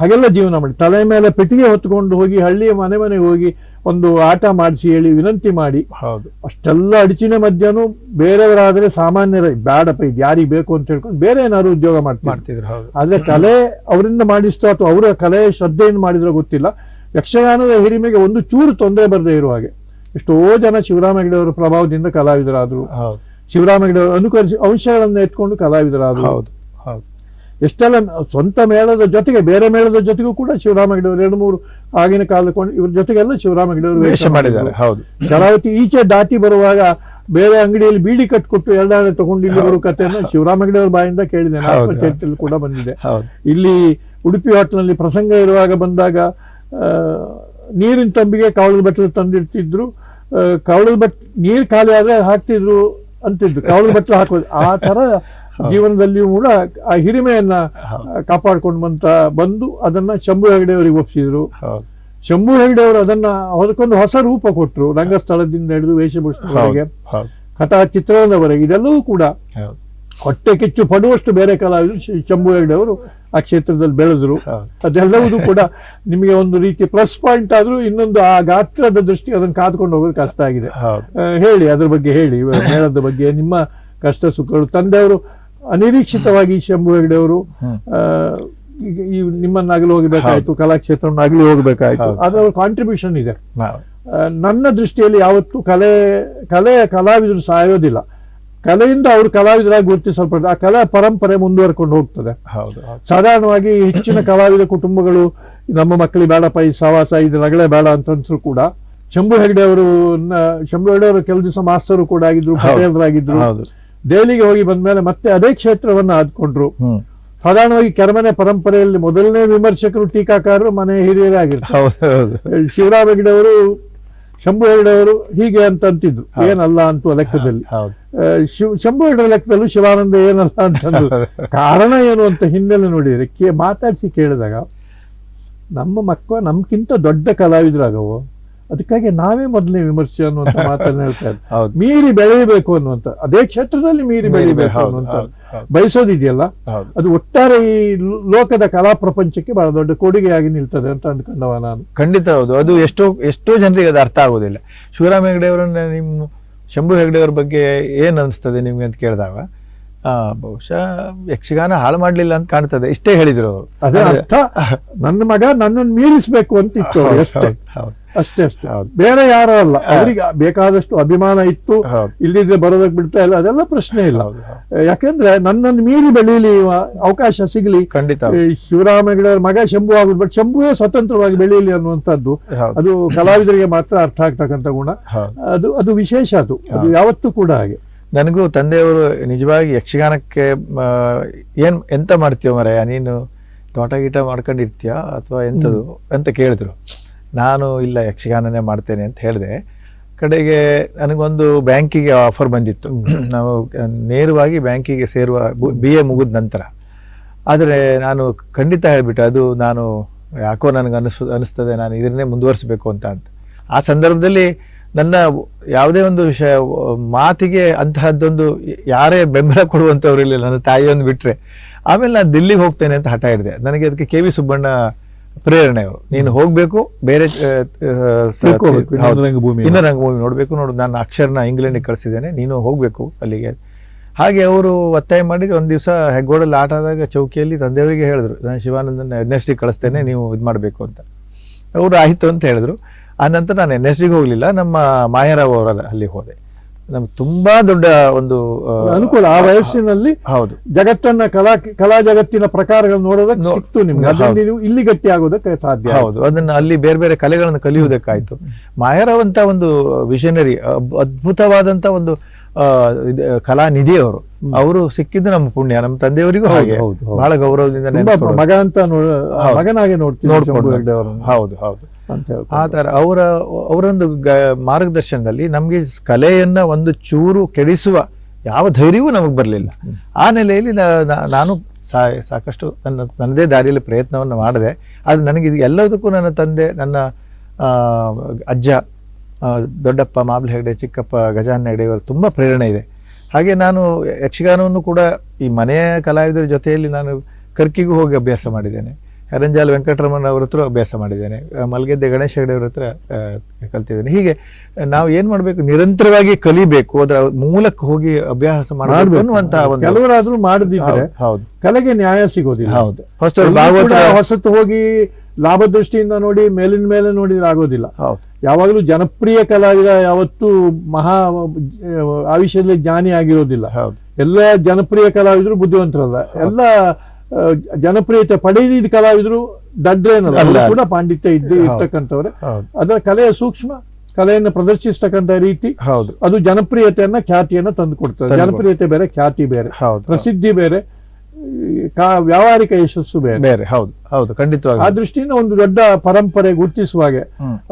ಹಾಗೆಲ್ಲ ಜೀವನ ಮಾಡಿ. ತಲೆ ಮೇಲೆ ಪೆಟ್ಟಿಗೆ ಹೊತ್ಕೊಂಡು ಹೋಗಿ ಹಳ್ಳಿಯ ಮನೆ ಮನೆಗೆ ಹೋಗಿ ಒಂದು ಆಟ ಮಾಡಿಸಿ ಹೇಳಿ ವಿನಂತಿ ಮಾಡಿ. ಹೌದು. ಅಷ್ಟೆಲ್ಲ ಅಡಚಿನ ಮಧ್ಯನೂ ಬೇರೆಯವರಾದ್ರೆ ಸಾಮಾನ್ಯರ ಬೇಡಪ್ಪ ಇದು ಯಾರಿಗೆ ಬೇಕು? ಅಂತ ಹೇಳ್ಕೊಂಡು ಬೇರೆ ಏನಾದ್ರು ಉದ್ಯೋಗ ಮಾಡ್ತಿದ್ರು. ಹೌದು. ಆದ್ರೆ ಕಲೆ ಅವರಿಂದ ಮಾಡಿಸ್ತೋ ಅಥವಾ ಅವರ ಕಲೆ ಶ್ರದ್ಧೆಯಿಂದ ಮಾಡಿದ್ರೋ ಗೊತ್ತಿಲ್ಲ. ಯಕ್ಷಗಾನದ ಹಿರಿಮೆಗೆ ಒಂದು ಚೂರು ತೊಂದರೆ ಬರದೇ ಇರುವ ಹಾಗೆ. ಎಷ್ಟೋ ಜನ ಶಿವರಾಮ ಹೆಗಡೆ ಅವರ ಪ್ರಭಾವದಿಂದ ಕಲಾವಿದರಾದರು. ಹೌದು. ಶಿವರಾಮ ಹೆಗಡೆ ಅವರು ಅನುಕರಿಸಿ ಅಂಶಗಳನ್ನು ಎತ್ಕೊಂಡು ಕಲಾವಿದರಾದರು. ಹೌದು ಹೌದು. ಎಷ್ಟೆಲ್ಲ ಸ್ವಂತ ಮೇಳದ ಜೊತೆಗೆ ಬೇರೆ ಮೇಳದ ಜೊತೆಗೂ ಕೂಡ ಶಿವರಾಮ ಹೆಗಡೆ ಅವರು ಎರಡು ಮೂರು ಆಗಿನ ಕಾಲ ಇವ್ರ ಜೊತೆಗೆಲ್ಲ ಶಿವರಾಮ ಹೆಗಡೆ ಅವರು ವೇಷ ಮಾಡಿದ್ದಾರೆ ಹೌದು. ಶರಾವತಿ ಈಚೆ ದಾಟಿ ಬರುವಾಗ ಬೇರೆ ಅಂಗಡಿಯಲ್ಲಿ ಬೀಡಿ ಕಟ್ಕೊಟ್ಟು ಎರಡಾಣೆ ತಗೊಂಡು ಇಲ್ಲಿ ಬರೋ ಕಥೆಯನ್ನು ಶಿವರಾಮ ಅವ್ರ ಬಾಯಿಂದ ಕೇಳಿದೆ. ಹೌದು. ಆತ್ಮಚರಿತ್ರೆಯಲ್ಲಿ ಕೂಡ ಬಂದಿದೆ. ಇಲ್ಲಿ ಉಡುಪಿ ಹೋಟ್ಲಲ್ಲಿ ಪ್ರಸಂಗ ಇರುವಾಗ ಬಂದಾಗ ನೀರಿನ ತಂಬಿಗೆ ಕವಳದ ಬಟ್ಟಲು ತಂದಿರ್ತಿದ್ರು ಕಾವಳದ ಕವಳದ ಬಟ್ ನೀರು ಖಾಲಿ ಆದ್ರೆ ಹಾಕ್ತಿದ್ರು ಅಂತಿದ್ರು. ಕವಳದ ಬಟ್ಟಲು ಹಾಕೋದು. ಆ ತರ ಜೀವನದಲ್ಲಿಯೂ ಕೂಡ ಆ ಹಿರಿಮೆಯನ್ನ ಕಾಪಾಡ್ಕೊಂಡು ಬಂತ ಬಂದು ಅದನ್ನ ಶಂಭು ಹೆಗಡೆ ಅವರಿಗೆ ಒಪ್ಪಿಸಿದ್ರು ಶಂಭು ಹೆಗಡೆ ಅವರು ಅದನ್ನ ಅದಕ್ಕೊಂದು ಹೊಸ ರೂಪ ಕೊಟ್ಟರು ರಂಗಸ್ಥಳದಿಂದ ಹಿಡಿದು ವೇಷಭೂಷಣವರೆಗೆ ಕಥಾ ಚಿತ್ರದವರೆಗೆ ಇದೆಲ್ಲವೂ ಕೂಡ ಹೊಟ್ಟೆ ಕಿಚ್ಚು ಪಡುವಷ್ಟು ಬೇರೆ ಕಲಾವಿದರು ಶಂಭು ಹೆಗಡೆ ಅವರು ಆ ಕ್ಷೇತ್ರದಲ್ಲಿ ಬೆಳೆದ್ರು. ಅದೆಲ್ಲವೂ ಕೂಡ ನಿಮಗೆ ಒಂದು ರೀತಿ ಪ್ಲಸ್ ಪಾಯಿಂಟ್ ಆದ್ರೂ ಇನ್ನೊಂದು ಆ ಗಾತ್ರದ ದೃಷ್ಟಿ ಅದನ್ನು ಕಾದ್ಕೊಂಡು ಹೋಗೋದು ಕಷ್ಟ ಆಗಿದೆ. ಹೇಳಿ ಅದ್ರ ಬಗ್ಗೆ ಹೇಳಿ ಮೇಳದ ಬಗ್ಗೆ ನಿಮ್ಮ ಕಷ್ಟ ಸುಖಗಳು. ತಂದೆಯವರು ಅನಿರೀಕ್ಷಿತವಾಗಿ ಶಂಭು ಹೆಗಡೆ ಅವರು. ಈ ನಿಮ್ಮನ್ನಾಗಲಿ ಹೋಗಬೇಕಾಯ್ತು ಕಲಾಕ್ಷೇತ್ರವನ್ನಾಗಲಿ ಹೋಗಬೇಕಾಯ್ತು. ಆದ್ರೆ ಅವ್ರ ಕಾಂಟ್ರಿಬ್ಯೂಷನ್ ಇದೆ. ನನ್ನ ದೃಷ್ಟಿಯಲ್ಲಿ ಯಾವತ್ತೂ ಕಲೆ ಕಲೆಯ ಕಲಾವಿದರು ಸಾಯೋದಿಲ್ಲ. ಕಲೆಯಿಂದ ಅವರು ಕಲಾವಿದರಾಗಿ ಗುರುತಿಸಲ್ಪಡ್ತಾರೆ. ಆ ಕಲಾ ಪರಂಪರೆ ಮುಂದುವರ್ಕೊಂಡು ಹೋಗ್ತದೆ. ಸಾಧಾರಣವಾಗಿ ಹೆಚ್ಚಿನ ಕಲಾವಿದ ಕುಟುಂಬಗಳು ನಮ್ಮ ಮಕ್ಕಳಿಗೆ ಬೇಡಪ್ಪ ಈ ಸವಾಸ ಇದು ರಗಳೆ ಬೇಡ ಅಂತಂದ್ರು ಕೂಡ ಶಂಭು ಹೆಗಡೆ ಅವರು ಶಂಭು ಹೆಗಡೆ ಅವರು ಕೆಲವು ದಿವಸ ಮಾಸ್ತರು ಕೂಡ ಆಗಿದ್ರು ಆಗಿದ್ರು ಪಟೇಲರಾಗಿದ್ರು. ದೆಹಲಿಗೆ ಹೋಗಿ ಬಂದ್ಮೇಲೆ ಮತ್ತೆ ಅದೇ ಕ್ಷೇತ್ರವನ್ನ ಆದ್ಕೊಂಡ್ರು. ಸಾಧಾರಣವಾಗಿ ಕೆರಮನೆ ಪರಂಪರೆಯಲ್ಲಿ ಮೊದಲನೇ ವಿಮರ್ಶಕರು ಟೀಕಾಕಾರರು ಮನೆ ಹಿರಿಯರೇ ಆಗಿರ್ತಾರೆ. ಹೌದು ಹೌದು. ಶಿವರಾಮ ಹೆಗಡೆ ಅವರು ಶಂಭು ಹೆಗ್ಡೆ ಅವರು ಹೀಗೆ ಅಂತ ಅಂತಿದ್ರು ಏನಲ್ಲ ಅಂತ ಲೆಕ್ಕದಲ್ಲಿ. ಶಿವ್ ಶಂಭು ಹೆಗಡೆ ಲೆಕ್ಕದಲ್ಲೂ ಶಿವಾನಂದ ಏನಲ್ಲ ಅಂತಂದ್ರು ಕಾರಣ ಏನು ಅಂತ ಹಿನ್ನೆಲೆ ನೋಡಿದರೆ ಕೇ ಮಾತಾಡಿಸಿ ಕೇಳಿದಾಗ ನಮ್ಮ ಮಕ್ಕಳು ನಮ್ಗಿಂತ ದೊಡ್ಡ ಕಲಾವಿದರಾಗವು. ಅದಕ್ಕಾಗಿ ನಾವೇ ಮೊದಲನೇ ವಿಮರ್ಶೆ ಅನ್ನುವಂತ ಮಾತನ್ನ ಹೇಳ್ತಾ ಇದ್ದೆ. ಮೀರಿ ಬೆಳೆಯಬೇಕು ಅನ್ನುವಂತ ಅದೇ ಕ್ಷೇತ್ರದಲ್ಲಿ ಮೀರಿ ಬೆಳೆಯಬೇಕು ಹೌದು ಅನ್ನುವಂತ ಬಯಸೋದಿದೆಯಲ್ಲ ಅದು ಒಟ್ಟಾರೆ ಈ ಲೋಕದ ಕಲಾ ಪ್ರಪಂಚಕ್ಕೆ ಬಹಳ ದೊಡ್ಡ ಕೊಡುಗೆಯಾಗಿ ನಿಲ್ತದೆ ಅಂತ ಅಂದ್ಕೊಂಡವ ನಾನು. ಖಂಡಿತ ಹೌದು. ಅದು ಎಷ್ಟೋ ಎಷ್ಟೋ ಜನರಿಗೆ ಅದು ಅರ್ಥ ಆಗೋದಿಲ್ಲ ಶಿವರಾಮ ಹೆಗ್ಡೆ ಅವರನ್ನ ನಿಮ್ಮ ಶಂಭು ಹೆಗ್ಡೆ ಅವ್ರ ಬಗ್ಗೆ ಏನ್ ಅನಿಸ್ತದೆ ನಿಮ್ಗೆ ಅಂತ ಕೇಳಿದಾಗ ಆ, ಬಹುಶಃ ಯಕ್ಷಗಾನ ಹಾಳು ಮಾಡ್ಲಿಲ್ಲ ಅಂತ ಕಾಣ್ತದೆ. ಇಷ್ಟೇ ಹೇಳಿದ್ರು ಅವರು. ಅದೇ ಅರ್ಥ. ನನ್ನ ಮಗ ನನ್ನನ್ನು ಮೀರಿಸ್ಬೇಕು ಅಂತ ಇತ್ತು ಹೌದು. ಅಷ್ಟೇ ಅಷ್ಟೇ. ಬೇರೆ ಯಾರು ಅಲ್ಲ. ಅವರಿಗೆ ಬೇಕಾದಷ್ಟು ಅಭಿಮಾನ ಇತ್ತು. ಇಲ್ಲಿದ್ರೆ ಬರೋದಕ್ಕೆ ಬಿಡ್ತಾ ಇಲ್ಲ. ಅದೆಲ್ಲ ಪ್ರಶ್ನೆ ಇಲ್ಲ. ಯಾಕೆಂದ್ರೆ ನನ್ನನ್ನು ಮೀರಿ ಬೆಳೀಲಿ ಅವಕಾಶ ಸಿಗಲಿ. ಖಂಡಿತ. ಶಿವರಾಮ ಹೆಗಡೆ ಮಗ ಶಂಭು ಆಗುದು ಬಟ್ ಶಂಭುವೇ ಸ್ವತಂತ್ರವಾಗಿ ಬೆಳೀಲಿ ಅನ್ನುವಂಥದ್ದು. ಅದು ಕಲಾವಿದರಿಗೆ ಮಾತ್ರ ಅರ್ಥ ಆಗ್ತಕ್ಕಂಥ ಗುಣ. ಅದು ಅದು ವಿಶೇಷ ಅದು. ಅದು ಯಾವತ್ತೂ ಕೂಡ ಹಾಗೆ. ನನಗೂ ತಂದೆಯವರು ನಿಜವಾಗಿ ಯಕ್ಷಗಾನಕ್ಕೆ ಏನ್ ಎಂತ ಮಾಡ್ತೀವ ಮರ ನೀನು ತೋಟ ಗೀಟ ಮಾಡ್ಕೊಂಡಿರ್ತೀಯ? ಅಥವಾ ಎಂಥದ್ದು ಅಂತ ಕೇಳಿದ್ರು. ನಾನು ಇಲ್ಲ ಯಕ್ಷಗಾನನೇ ಮಾಡ್ತೇನೆ ಅಂತ ಹೇಳಿದೆ. ಕಡೆಗೆ ನನಗೊಂದು ಬ್ಯಾಂಕಿಗೆ ಆಫರ್ ಬಂದಿತ್ತು. ನಾವು ನೇರವಾಗಿ ಬ್ಯಾಂಕಿಗೆ ಸೇರುವ ಬಿ ಎ ಮುಗಿದ ನಂತರ. ಆದರೆ ನಾನು ಖಂಡಿತ ಹೇಳಿಬಿಟ್ಟು ಅದು ನಾನು ಯಾಕೋ ನನಗೆ ಅನಿಸ್, ಅನಿಸ್ತದೆ, ನಾನು ಇದನ್ನೇ ಮುಂದುವರಿಸಬೇಕು ಅಂತ ಅಂತ. ಆ ಸಂದರ್ಭದಲ್ಲಿ ನನ್ನ ಯಾವುದೇ ಒಂದು ವಿಷಯ, ಮಾತಿಗೆ ಅಂತಹದ್ದೊಂದು ಯಾರೇ ಬೆಂಬಲ ಕೊಡುವಂಥವ್ರು ಇಲ್ಲ ನನ್ನ ತಾಯಿಯೊಂದು ಬಿಟ್ಟರೆ ಆಮೇಲೆ ನಾನು ದಿಲ್ಲಿಗೆ ಹೋಗ್ತೇನೆ ಅಂತ ಹಠ ಹಿಡಿದೆ. ನನಗೆ ಅದಕ್ಕೆ ಕೆ ವಿ ಸುಬ್ಬಣ್ಣ ಪ್ರೇರಣೆಯವರು ನೀನು ಹೋಗ್ಬೇಕು ಬೇರೆ ರಂಗಭೂಮಿ. ನೋಡ್ಬೇಕು ರಂಗಭೂಮಿ ನೋಡಬೇಕು ನೋಡು ನಾನು ಅಕ್ಷರನ ಇಂಗ್ಲೆಂಡ್ ಕಳಿಸಿದ್ದೇನೆ ನೀನು ಹೋಗ್ಬೇಕು ಅಲ್ಲಿಗೆ. ಹಾಗೆ ಅವರು ಒತ್ತಾಯ ಮಾಡಿದ ಒಂದು ದಿವಸ ಹೆಗ್ಗೋಡಲ್ಲಿ ಆಟ ಆದಾಗ ಚೌಕಿಯಲ್ಲಿ ತಂದೆಯವರಿಗೆ ಹೇಳಿದ್ರು ನಾನು ಶಿವಾನಂದನ ಎನ್ ಎಸ್ ಕಳಿಸ್ತೇನೆ ನೀವು ಇದು ಮಾಡಬೇಕು ಅಂತ. ಅವರು ಆಯಿತು ಅಂತ ಹೇಳಿದ್ರು. ಆ ನಂತರ ನಾನು ಎನ್ ಎಸ್ ಡಿಗೆ ಹೋಗಲಿಲ್ಲ ನಮ್ಮ ಮಾಯರಾವ್ ಅವರ ಅಲ್ಲಿ ಹೋದೆ. ನಮ್ಗೆ ತುಂಬಾ ದೊಡ್ಡ ಒಂದು ಅನುಕೂಲ. ಆ ವಯಸ್ಸಿನಲ್ಲಿ ಹೌದು. ಜಗತ್ತನ್ನ ಕಲಾ ಕಲಾ ಜಗತ್ತಿನ ಪ್ರಕಾರಗಳನ್ನು ನೋಡೋದಕ್ಕೆ ಸಿಕ್ತು ನಿಮ್ಗೆ. ಅಲ್ಲಿ ನೀವು ಇಲ್ಲಿ ಗಟ್ಟಿ ಆಗೋದಕ್ಕೆ ಸಾಧ್ಯ ಹೌದು. ಅದನ್ನ ಅಲ್ಲಿ ಬೇರೆ ಬೇರೆ ಕಲೆಗಳನ್ನು ಕಲಿಯುವುದಕ್ಕಾಯ್ತು. ಮಾಯರವಂತ ಒಂದು ವಿಷನರಿ ಅದ್ಭುತವಾದಂತ ಒಂದು ಆ, ಇದು, ಕಲಾ ನಿಧಿ ಅವರು ಅವರು ಸಿಕ್ಕಿದ್ದು ನಮ್ಮ ಪುಣ್ಯ. ನಮ್ಮ ತಂದೆಯವರಿಗೂ ಹಾಗೆ. ಬಹಳ ಗೌರವದಿಂದ. ಮಗ ಅಂತ. ಮಗನಾಗೆ ನೋಡ್ತೀವಿ ಹೌದು ಹೌದು. ಆ ಥರ ಅವರ ಅವರೊಂದು ಗ- ಮಾರ್ಗದರ್ಶನದಲ್ಲಿ ನಮಗೆ ಕಲೆಯನ್ನ ಒಂದು ಚೂರು ಕೆಡಿಸುವ ಯಾವ ಧೈರ್ಯವೂ ನಮಗೆ ಬರಲಿಲ್ಲ. ಆ ನೆಲೆಯಲ್ಲಿ ನಾನು ಸಾ ಸಾಕಷ್ಟು ನನ್ನ ನನ್ನದೇ ದಾರಿಯಲ್ಲಿ ಪ್ರಯತ್ನವನ್ನು ಮಾಡಿದೆ. ಅದು ನನಗೆ ಇದು ಎಲ್ಲದಕ್ಕೂ ನನ್ನ ತಂದೆ ನನ್ನ ಅಜ್ಜ ದೊಡ್ಡಪ್ಪ ಮಾಬ್ಲ ಹೆಗಡೆ ಚಿಕ್ಕಪ್ಪ ಗಜಾನ ಹೆಗಡೆ ಇವರು ತುಂಬ ಪ್ರೇರಣೆ ಇದೆ. ಹಾಗೆ ನಾನು ಯಕ್ಷಗಾನವನ್ನು ಕೂಡ ಈ ಮನೆಯ ಕಲಾವಿದರ ಜೊತೆಯಲ್ಲಿ ನಾನು ಕರ್ಕಿಗೂ ಹೋಗಿ ಅಭ್ಯಾಸ ಮಾಡಿದ್ದೇನೆ. ಹೆರಂಜಾಲ್ ವೆಂಕಟರಮಣ ಅವ್ರ ಹತ್ರ ಅಭ್ಯಾಸ ಮಾಡಿದ್ದೇನೆ ಮಲ್ಗೆದ್ದೆ ಗಣೇಶ ಹೆಗಡೆ ಅವ್ರ ಹತ್ರ ಕಲ್ತಿದ್ದೇನೆ ಹೀಗೆ ನಾವು ಏನ್ ಮಾಡ್ಬೇಕು ನಿರಂತರವಾಗಿ ಕಲಿಬೇಕು ಅದರ ಮೂಲಕ್ಕೆ ಹೋಗಿ ಅಭ್ಯಾಸ ಮಾಡಬೇಕು ಕೆಲವರಾದ್ರೂ ಮಾಡದಿದ್ರೆ ಹೌದು, ಕಲೆಗೆ ನ್ಯಾಯ ಸಿಗೋದಿಲ್ಲ ಹೌದು ಫಸ್ಟ್ ಹೊಸತು ಹೋಗಿ ಲಾಭ ದೃಷ್ಟಿಯಿಂದ ನೋಡಿ ಮೇಲಿನ ಮೇಲೆ ನೋಡಿದ್ರೆ ಆಗೋದಿಲ್ಲ ಹೌದು ಯಾವಾಗಲೂ ಜನಪ್ರಿಯ ಕಲಾವಿದ ಯಾವತ್ತೂ ಮಹಾ ಆವಿಷ್ಯದಲ್ಲಿ ಜ್ಞಾನಿ ಆಗಿರೋದಿಲ್ಲ ಹೌದು ಎಲ್ಲ ಜನಪ್ರಿಯ ಕಲಾವಿದರು ಬುದ್ಧಿವಂತರಲ್ಲ ಎಲ್ಲ ಜನಪ್ರಿಯತೆ ಪಡೆದಿದ್ದ ಕಲಾವಿದರು ದಡ್ರೇನಲ್ಲ ಕೂಡ ಪಾಂಡಿತ್ಯ ಇದ್ದು ಇರ್ತಕ್ಕಂಥವ್ರೆ. ಅದರ ಕಲೆಯ ಸೂಕ್ಷ್ಮ ಕಲೆಯನ್ನು ಪ್ರದರ್ಶಿಸ್ತಕ್ಕಂಥ ರೀತಿ ಹೌದು. ಅದು ಜನಪ್ರಿಯತೆಯನ್ನ ಖ್ಯಾತಿಯನ್ನ ತಂದು ಕೊಡ್ತದೆ ಜನಪ್ರಿಯತೆ ಬೇರೆ ಖ್ಯಾತಿ ಬೇರೆ. ಹೌದು. ಪ್ರಸಿದ್ಧಿ ಬೇರೆ ವ್ಯಾವಹಾರಿಕ ಯಶಸ್ಸು ಬೇರೆ. ಬೇರೆ ಹೌದು ಹೌದು ಆ ಖಂಡಿತವಾಗಿ ದೃಷ್ಟಿಯಿಂದ ಒಂದು ದೊಡ್ಡ ಪರಂಪರೆ ಗುರುತಿಸುವ ಹಾಗೆ.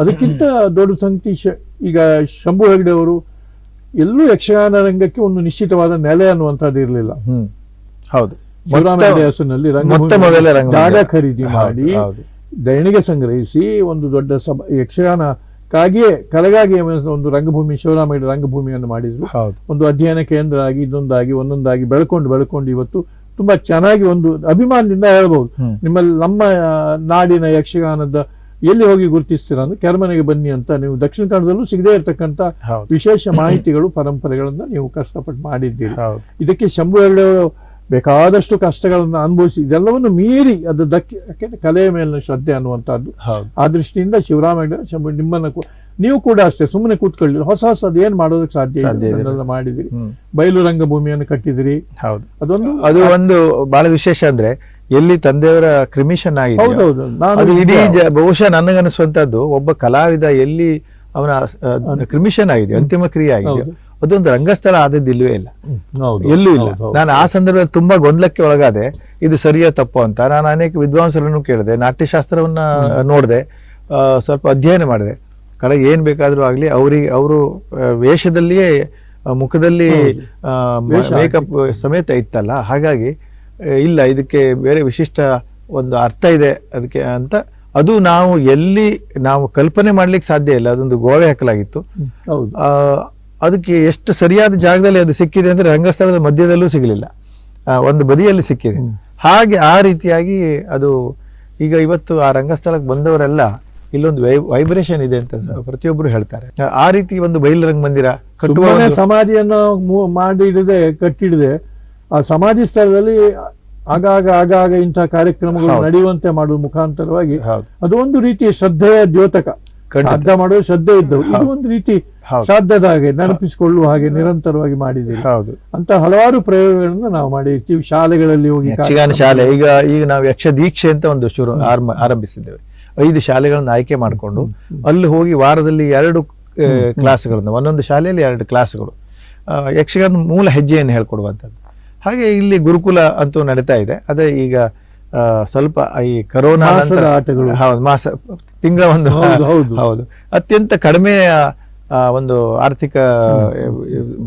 ಅದಕ್ಕಿಂತ ದೊಡ್ಡ ಸಂಗತಿ ಈಗ ಶಂಭು ಹೆಗ್ಡೆ ಅವರು ಎಲ್ಲೂ ಯಕ್ಷಗಾನ ರಂಗಕ್ಕೆ ಒಂದು ನಿಶ್ಚಿತವಾದ ನೆಲೆ ಅನ್ನುವಂಥದ್ದು ಇರಲಿಲ್ಲ ಹೌದು. ಹೆಸರಿನಲ್ಲಿ ಮೊತ್ತ ಜಾಗ ಖರೀದಿ ಮಾಡಿ ದಯಣಿಗೆ ದೇಣಿಗೆ ಸಂಗ್ರಹಿಸಿ ಒಂದು ದೊಡ್ಡ ಸಭಾ ಯಕ್ಷಗಾನಕ್ಕಾಗಿಯೇ ಕಲೆಗಾಗಿ ಒಂದು ರಂಗಭೂಮಿ ಶಿವರಾಮ ಹೆಗ್ಡೆ ರಂಗಭೂಮಿಯನ್ನು ಮಾಡಿದ್ರು. ಒಂದು ಅಧ್ಯಯನ ಕೇಂದ್ರ ಆಗಿ ಇದೊಂದಾಗಿ ಒಂದೊಂದಾಗಿ ಬೆಳ್ಕೊಂಡು ಬೆಳ್ಕೊಂಡು ಇವತ್ತು ತುಂಬಾ ಚೆನ್ನಾಗಿ ಒಂದು ಅಭಿಮಾನದಿಂದ ಹೇಳ್ಬಹುದು. ನಿಮ್ಮಲ್ಲಿ ನಮ್ಮ ನಾಡಿನ ಯಕ್ಷಗಾನದ ಎಲ್ಲಿ ಹೋಗಿ ಗುರುತಿಸ್ತೀರಾ ಅಂದ್ರೆ ಕೆರಮನೆಗೆ ಬನ್ನಿ ಅಂತ ನೀವು ದಕ್ಷಿಣ ಕನ್ನಡದಲ್ಲೂ ಸಿಗದೇ ಇರತಕ್ಕಂತ ವಿಶೇಷ ಮಾಹಿತಿಗಳು ಪರಂಪರೆಗಳನ್ನ ನೀವು ಕಷ್ಟಪಟ್ಟು ಮಾಡಿದ್ದೀರಿ. ಇದಕ್ಕೆ ಶಂಭು ಹೆಗ್ಡೆ ಅವರು ಬೇಕಾದಷ್ಟು ಕಷ್ಟಗಳನ್ನು ಅನುಭವಿಸಿ ಇದೆಲ್ಲವನ್ನು ಮೀರಿ ಅದು ದಕ್ಕೆ ಯಾಕೆಂದ್ರೆ ಕಲೆಯ ಮೇಲಿನ ಶ್ರದ್ಧೆ ಅನ್ನುವಂಥದ್ದು. ಆ ದೃಷ್ಟಿಯಿಂದ ಶಿವರಾಮ ನಿಮ್ಮನ್ನು ನೀವು ಕೂಡ ಅಷ್ಟೇ ಸುಮ್ಮನೆ ಕೂತ್ಕೊಳ್ಳಿ ಹೊಸ ಹೊಸದು ಏನ್ ಮಾಡೋದಕ್ಕೆ ಸಾಧ್ಯ ಮಾಡಿದ್ರಿ ಇದೆ. ರಂಗ ಭೂಮಿಯನ್ನು ಮಾಡಿದಿರಿ ಬಯಲು ರಂಗಭೂಮಿಯನ್ನು ಕಟ್ಟಿದಿರಿ. ಹೌದು. ಅದೊಂದು ಅದು ಒಂದು ಬಹಳ ವಿಶೇಷ ಅಂದ್ರೆ ಎಲ್ಲಿ ತಂದೆಯವರ ಕ್ರಿಮಿಷನ್ ಆಗಿದೆ ಹೌದೌದು. ನಾನು ಇಡೀ ಜ- ಬಹುಶಃ ನನಗನ್ನಿಸುವಂತದ್ದು ಒಬ್ಬ ಕಲಾವಿದ ಎಲ್ಲಿ ಅವನ ಕ್ರಿಮಿಷನ್ ಆಗಿದೆ ಅಂತಿಮ ಕ್ರಿಯೆ ಆಗಿದೆ. ಅದೊಂದು ರಂಗಸ್ಥಳ ಆದದ್ದು ಇಲ್ಲವೇ ಇಲ್ಲ. ಎಲ್ಲೂ ಇಲ್ಲ. ನಾನು ಆ ಸಂದರ್ಭದಲ್ಲಿ ತುಂಬಾ ಗೊಂದಲಕ್ಕೆ ಒಳಗಾದೆ. ಇದು ಸರಿಯೋ ತಪ್ಪು ಅಂತ. ನಾನು ಅನೇಕ ವಿದ್ವಾಂಸರನ್ನು ಕೇಳಿದೆ ನಾಟ್ಯಶಾಸ್ತ್ರವನ್ನ ನೋಡಿದೆ ಸ್ವಲ್ಪ ಅಧ್ಯಯನ ಮಾಡಿದೆ. ಕಡೆಗೆ ಏನ್ ಬೇಕಾದ್ರೂ ಆಗ್ಲಿ ಅವ್ರಿಗೆ ಅವರು ವೇಷದಲ್ಲಿಯೇ ಮುಖದಲ್ಲಿ ಮೇಕಪ್ ಸಮೇತ ಇತ್ತಲ್ಲ ಹಾಗಾಗಿ ಇಲ್ಲ ಇದಕ್ಕೆ ಬೇರೆ ವಿಶಿಷ್ಟ ಒಂದು ಅರ್ಥ ಇದೆ ಅದಕ್ಕೆ ಅಂತ. ಅದು ನಾವು ಎಲ್ಲಿ ನಾವು ಕಲ್ಪನೆ ಮಾಡ್ಲಿಕ್ಕೆ ಸಾಧ್ಯ ಇಲ್ಲ. ಅದೊಂದು ಗೋವೆ ಹಾಕಲಾಗಿತ್ತು. ಅದಕ್ಕೆ ಎಷ್ಟು ಸರಿಯಾದ ಜಾಗದಲ್ಲಿ ಅದು ಸಿಕ್ಕಿದೆ ಅಂದ್ರೆ ರಂಗಸ್ಥಳದ ಮಧ್ಯದಲ್ಲೂ ಸಿಗಲಿಲ್ಲ. ಒಂದು ಬದಿಯಲ್ಲಿ ಸಿಕ್ಕಿದೆ. ಹಾಗೆ ಆ ರೀತಿಯಾಗಿ ಅದು ಈಗ ಇವತ್ತು ಆ ರಂಗಸ್ಥಳಕ್ಕೆ ಬಂದವರೆಲ್ಲ ಇಲ್ಲೊಂದು ವೈಬ್ರೇಷನ್ ಇದೆ ಅಂತ ಪ್ರತಿಯೊಬ್ಬರು ಹೇಳ್ತಾರೆ. ಆ- ರೀತಿ ಒಂದು ಬಯಲು ಮಂದಿರ ಕಟ್ಟುವ ಸಮಾಧಿಯನ್ನು ಮು- ಮಾಡಿಡದೆ ಕಟ್ಟಿಡದೆ ಆ ಸಮಾಧಿ ಸ್ಥಳದಲ್ಲಿ ಆಗಾಗ ಆಗಾಗ ಇಂತಹ ಕಾರ್ಯಕ್ರಮಗಳು ನಡೆಯುವಂತೆ ಮಾಡುವ ಮುಖಾಂತರವಾಗಿ ಅದು ಒಂದು ರೀತಿಯ ಶ್ರದ್ಧೆಯ ದ್ಯೋತಕ. ಶ್ರಾದ್ದ ಮಾಡುವ ಶ್ರದ್ಧೆ ಇದ್ದವು. ಇದು ಒಂದು ರೀತಿ ಸಾಧ್ಯದ ಹಾಗೆ ನೆನಪಿಸಿಕೊಳ್ಳುವ ಹಾಗೆ ನಿರಂತರವಾಗಿ ಮಾಡಿದ್ದೀವಿ ಹೌದು. ಅಂತ ಹಲವಾರು ಪ್ರಯೋಗಗಳನ್ನು ನಾವು ಮಾಡಿರ್ತೀವಿ. ಶಾಲೆಗಳಲ್ಲಿ ಹೋಗಿ ಯಕ್ಷಗಾನ ಶಾಲೆ. ಈಗ ಈಗ ನಾವು ಯಕ್ಷ ದೀಕ್ಷೆ ಅಂತ ಒಂದು ಶುರು ಆರಂಭ ಆರಂಭಿಸಿದ್ದೇವೆ. ಐದು ಶಾಲೆಗಳನ್ನು ಆಯ್ಕೆ ಮಾಡಿಕೊಂಡು ಅಲ್ಲಿ ಹೋಗಿ ವಾರದಲ್ಲಿ ಎರಡು ಕ್ಲಾಸ್ಗಳನ್ನು ಒಂದೊಂದು ಶಾಲೆಯಲ್ಲಿ ಎರಡು ಕ್ಲಾಸ್ಗಳು. ಯಕ್ಷಗಾನ ಮೂಲ ಹೆಜ್ಜೆಯನ್ನು ಹೇಳ್ಕೊಡುವಂಥದ್ದು. ಹಾಗೆ ಇಲ್ಲಿ ಗುರುಕುಲ ಅಂತೂ ನಡೀತಾ ಇದೆ. ಅದೇ ಈಗ ಸ್ವಲ್ಪ ಈ ಕರೋನಾ ಆಟಗಳು. ಹೌದು ಮಾಸ ತಿಂಗಳ ಒಂದು ಹೌದು, ಹೌದು. ಹೌದು. ಅತ್ಯಂತ ಕಡಿಮೆ ಒಂದು ಆರ್ಥಿಕ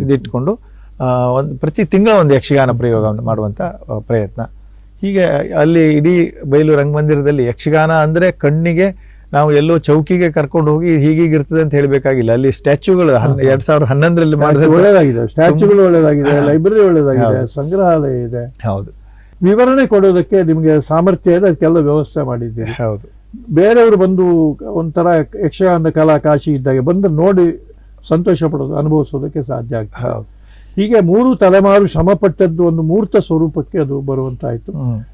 ಇದಿಟ್ಕೊಂಡು ಒಂದು ಪ್ರತಿ ತಿಂಗಳ ಒಂದು ಯಕ್ಷಗಾನ ಪ್ರಯೋಗವನ್ನು ಮಾಡುವಂತ ಪ್ರಯತ್ನ. ಹೀಗೆ ಅಲ್ಲಿ ಇಡೀ ಬಯಲು ರಂಗಮಂದಿರದಲ್ಲಿ ಯಕ್ಷಗಾನ ಅಂದ್ರೆ ಕಣ್ಣಿಗೆ ನಾವು ಎಲ್ಲೋ ಚೌಕಿಗೆ ಕರ್ಕೊಂಡು ಹೋಗಿ ಹೀಗೀಗಿರ್ತದೆ ಅಂತ ಹೇಳಬೇಕಾಗಿಲ್ಲ. ಅಲ್ಲಿ ಸ್ಟ್ಯಾಚ್ಯೂಗಳು ಎರಡ್ ಸಾವಿರದ ಹನ್ನೊಂದರಲ್ಲಿ ಮಾಡಿದ್ರೆ ಒಳ್ಳೇದಾಗಿದೆ. ಸ್ಟ್ಯಾಚ್ಯೂಗಳು ಒಳ್ಳೇದಾಗಿದೆ. ಲೈಬ್ರರಿ ಒಳ್ಳೆದಾಗಿದೆ. ಸಂಗ್ರಹಾಲಯ ಇದೆ. ಹೌದು. ವಿವರಣೆ ಕೊಡೋದಕ್ಕೆ ನಿಮಗೆ ಸಾಮರ್ಥ್ಯ ಇದೆ ಅದಕ್ಕೆಲ್ಲ ವ್ಯವಸ್ಥೆ ಮಾಡಿದ್ದೀರಿ. ಹೌದು. ಬೇರೆಯವರು ಬಂದು ಒಂಥರ ಯಕ್ಷಗಾನ ಕಲಾ ಕಾಶಿ ಇದ್ದಾಗೆ ಬಂದು ನೋಡಿ ಸಂತೋಷ ಪಡೋದು ಅನುಭವಿಸೋದಕ್ಕೆ ಸಾಧ್ಯ ಆಗ್ತದೆ. ಹೌದು. ಹೀಗೆ ಮೂರು ತಲೆಮಾರು ಶ್ರಮಪಟ್ಟದ್ದು ಒಂದು ಮೂರ್ತ ಸ್ವರೂಪಕ್ಕೆ ಅದು ಬರುವಂತಾಯ್ತು.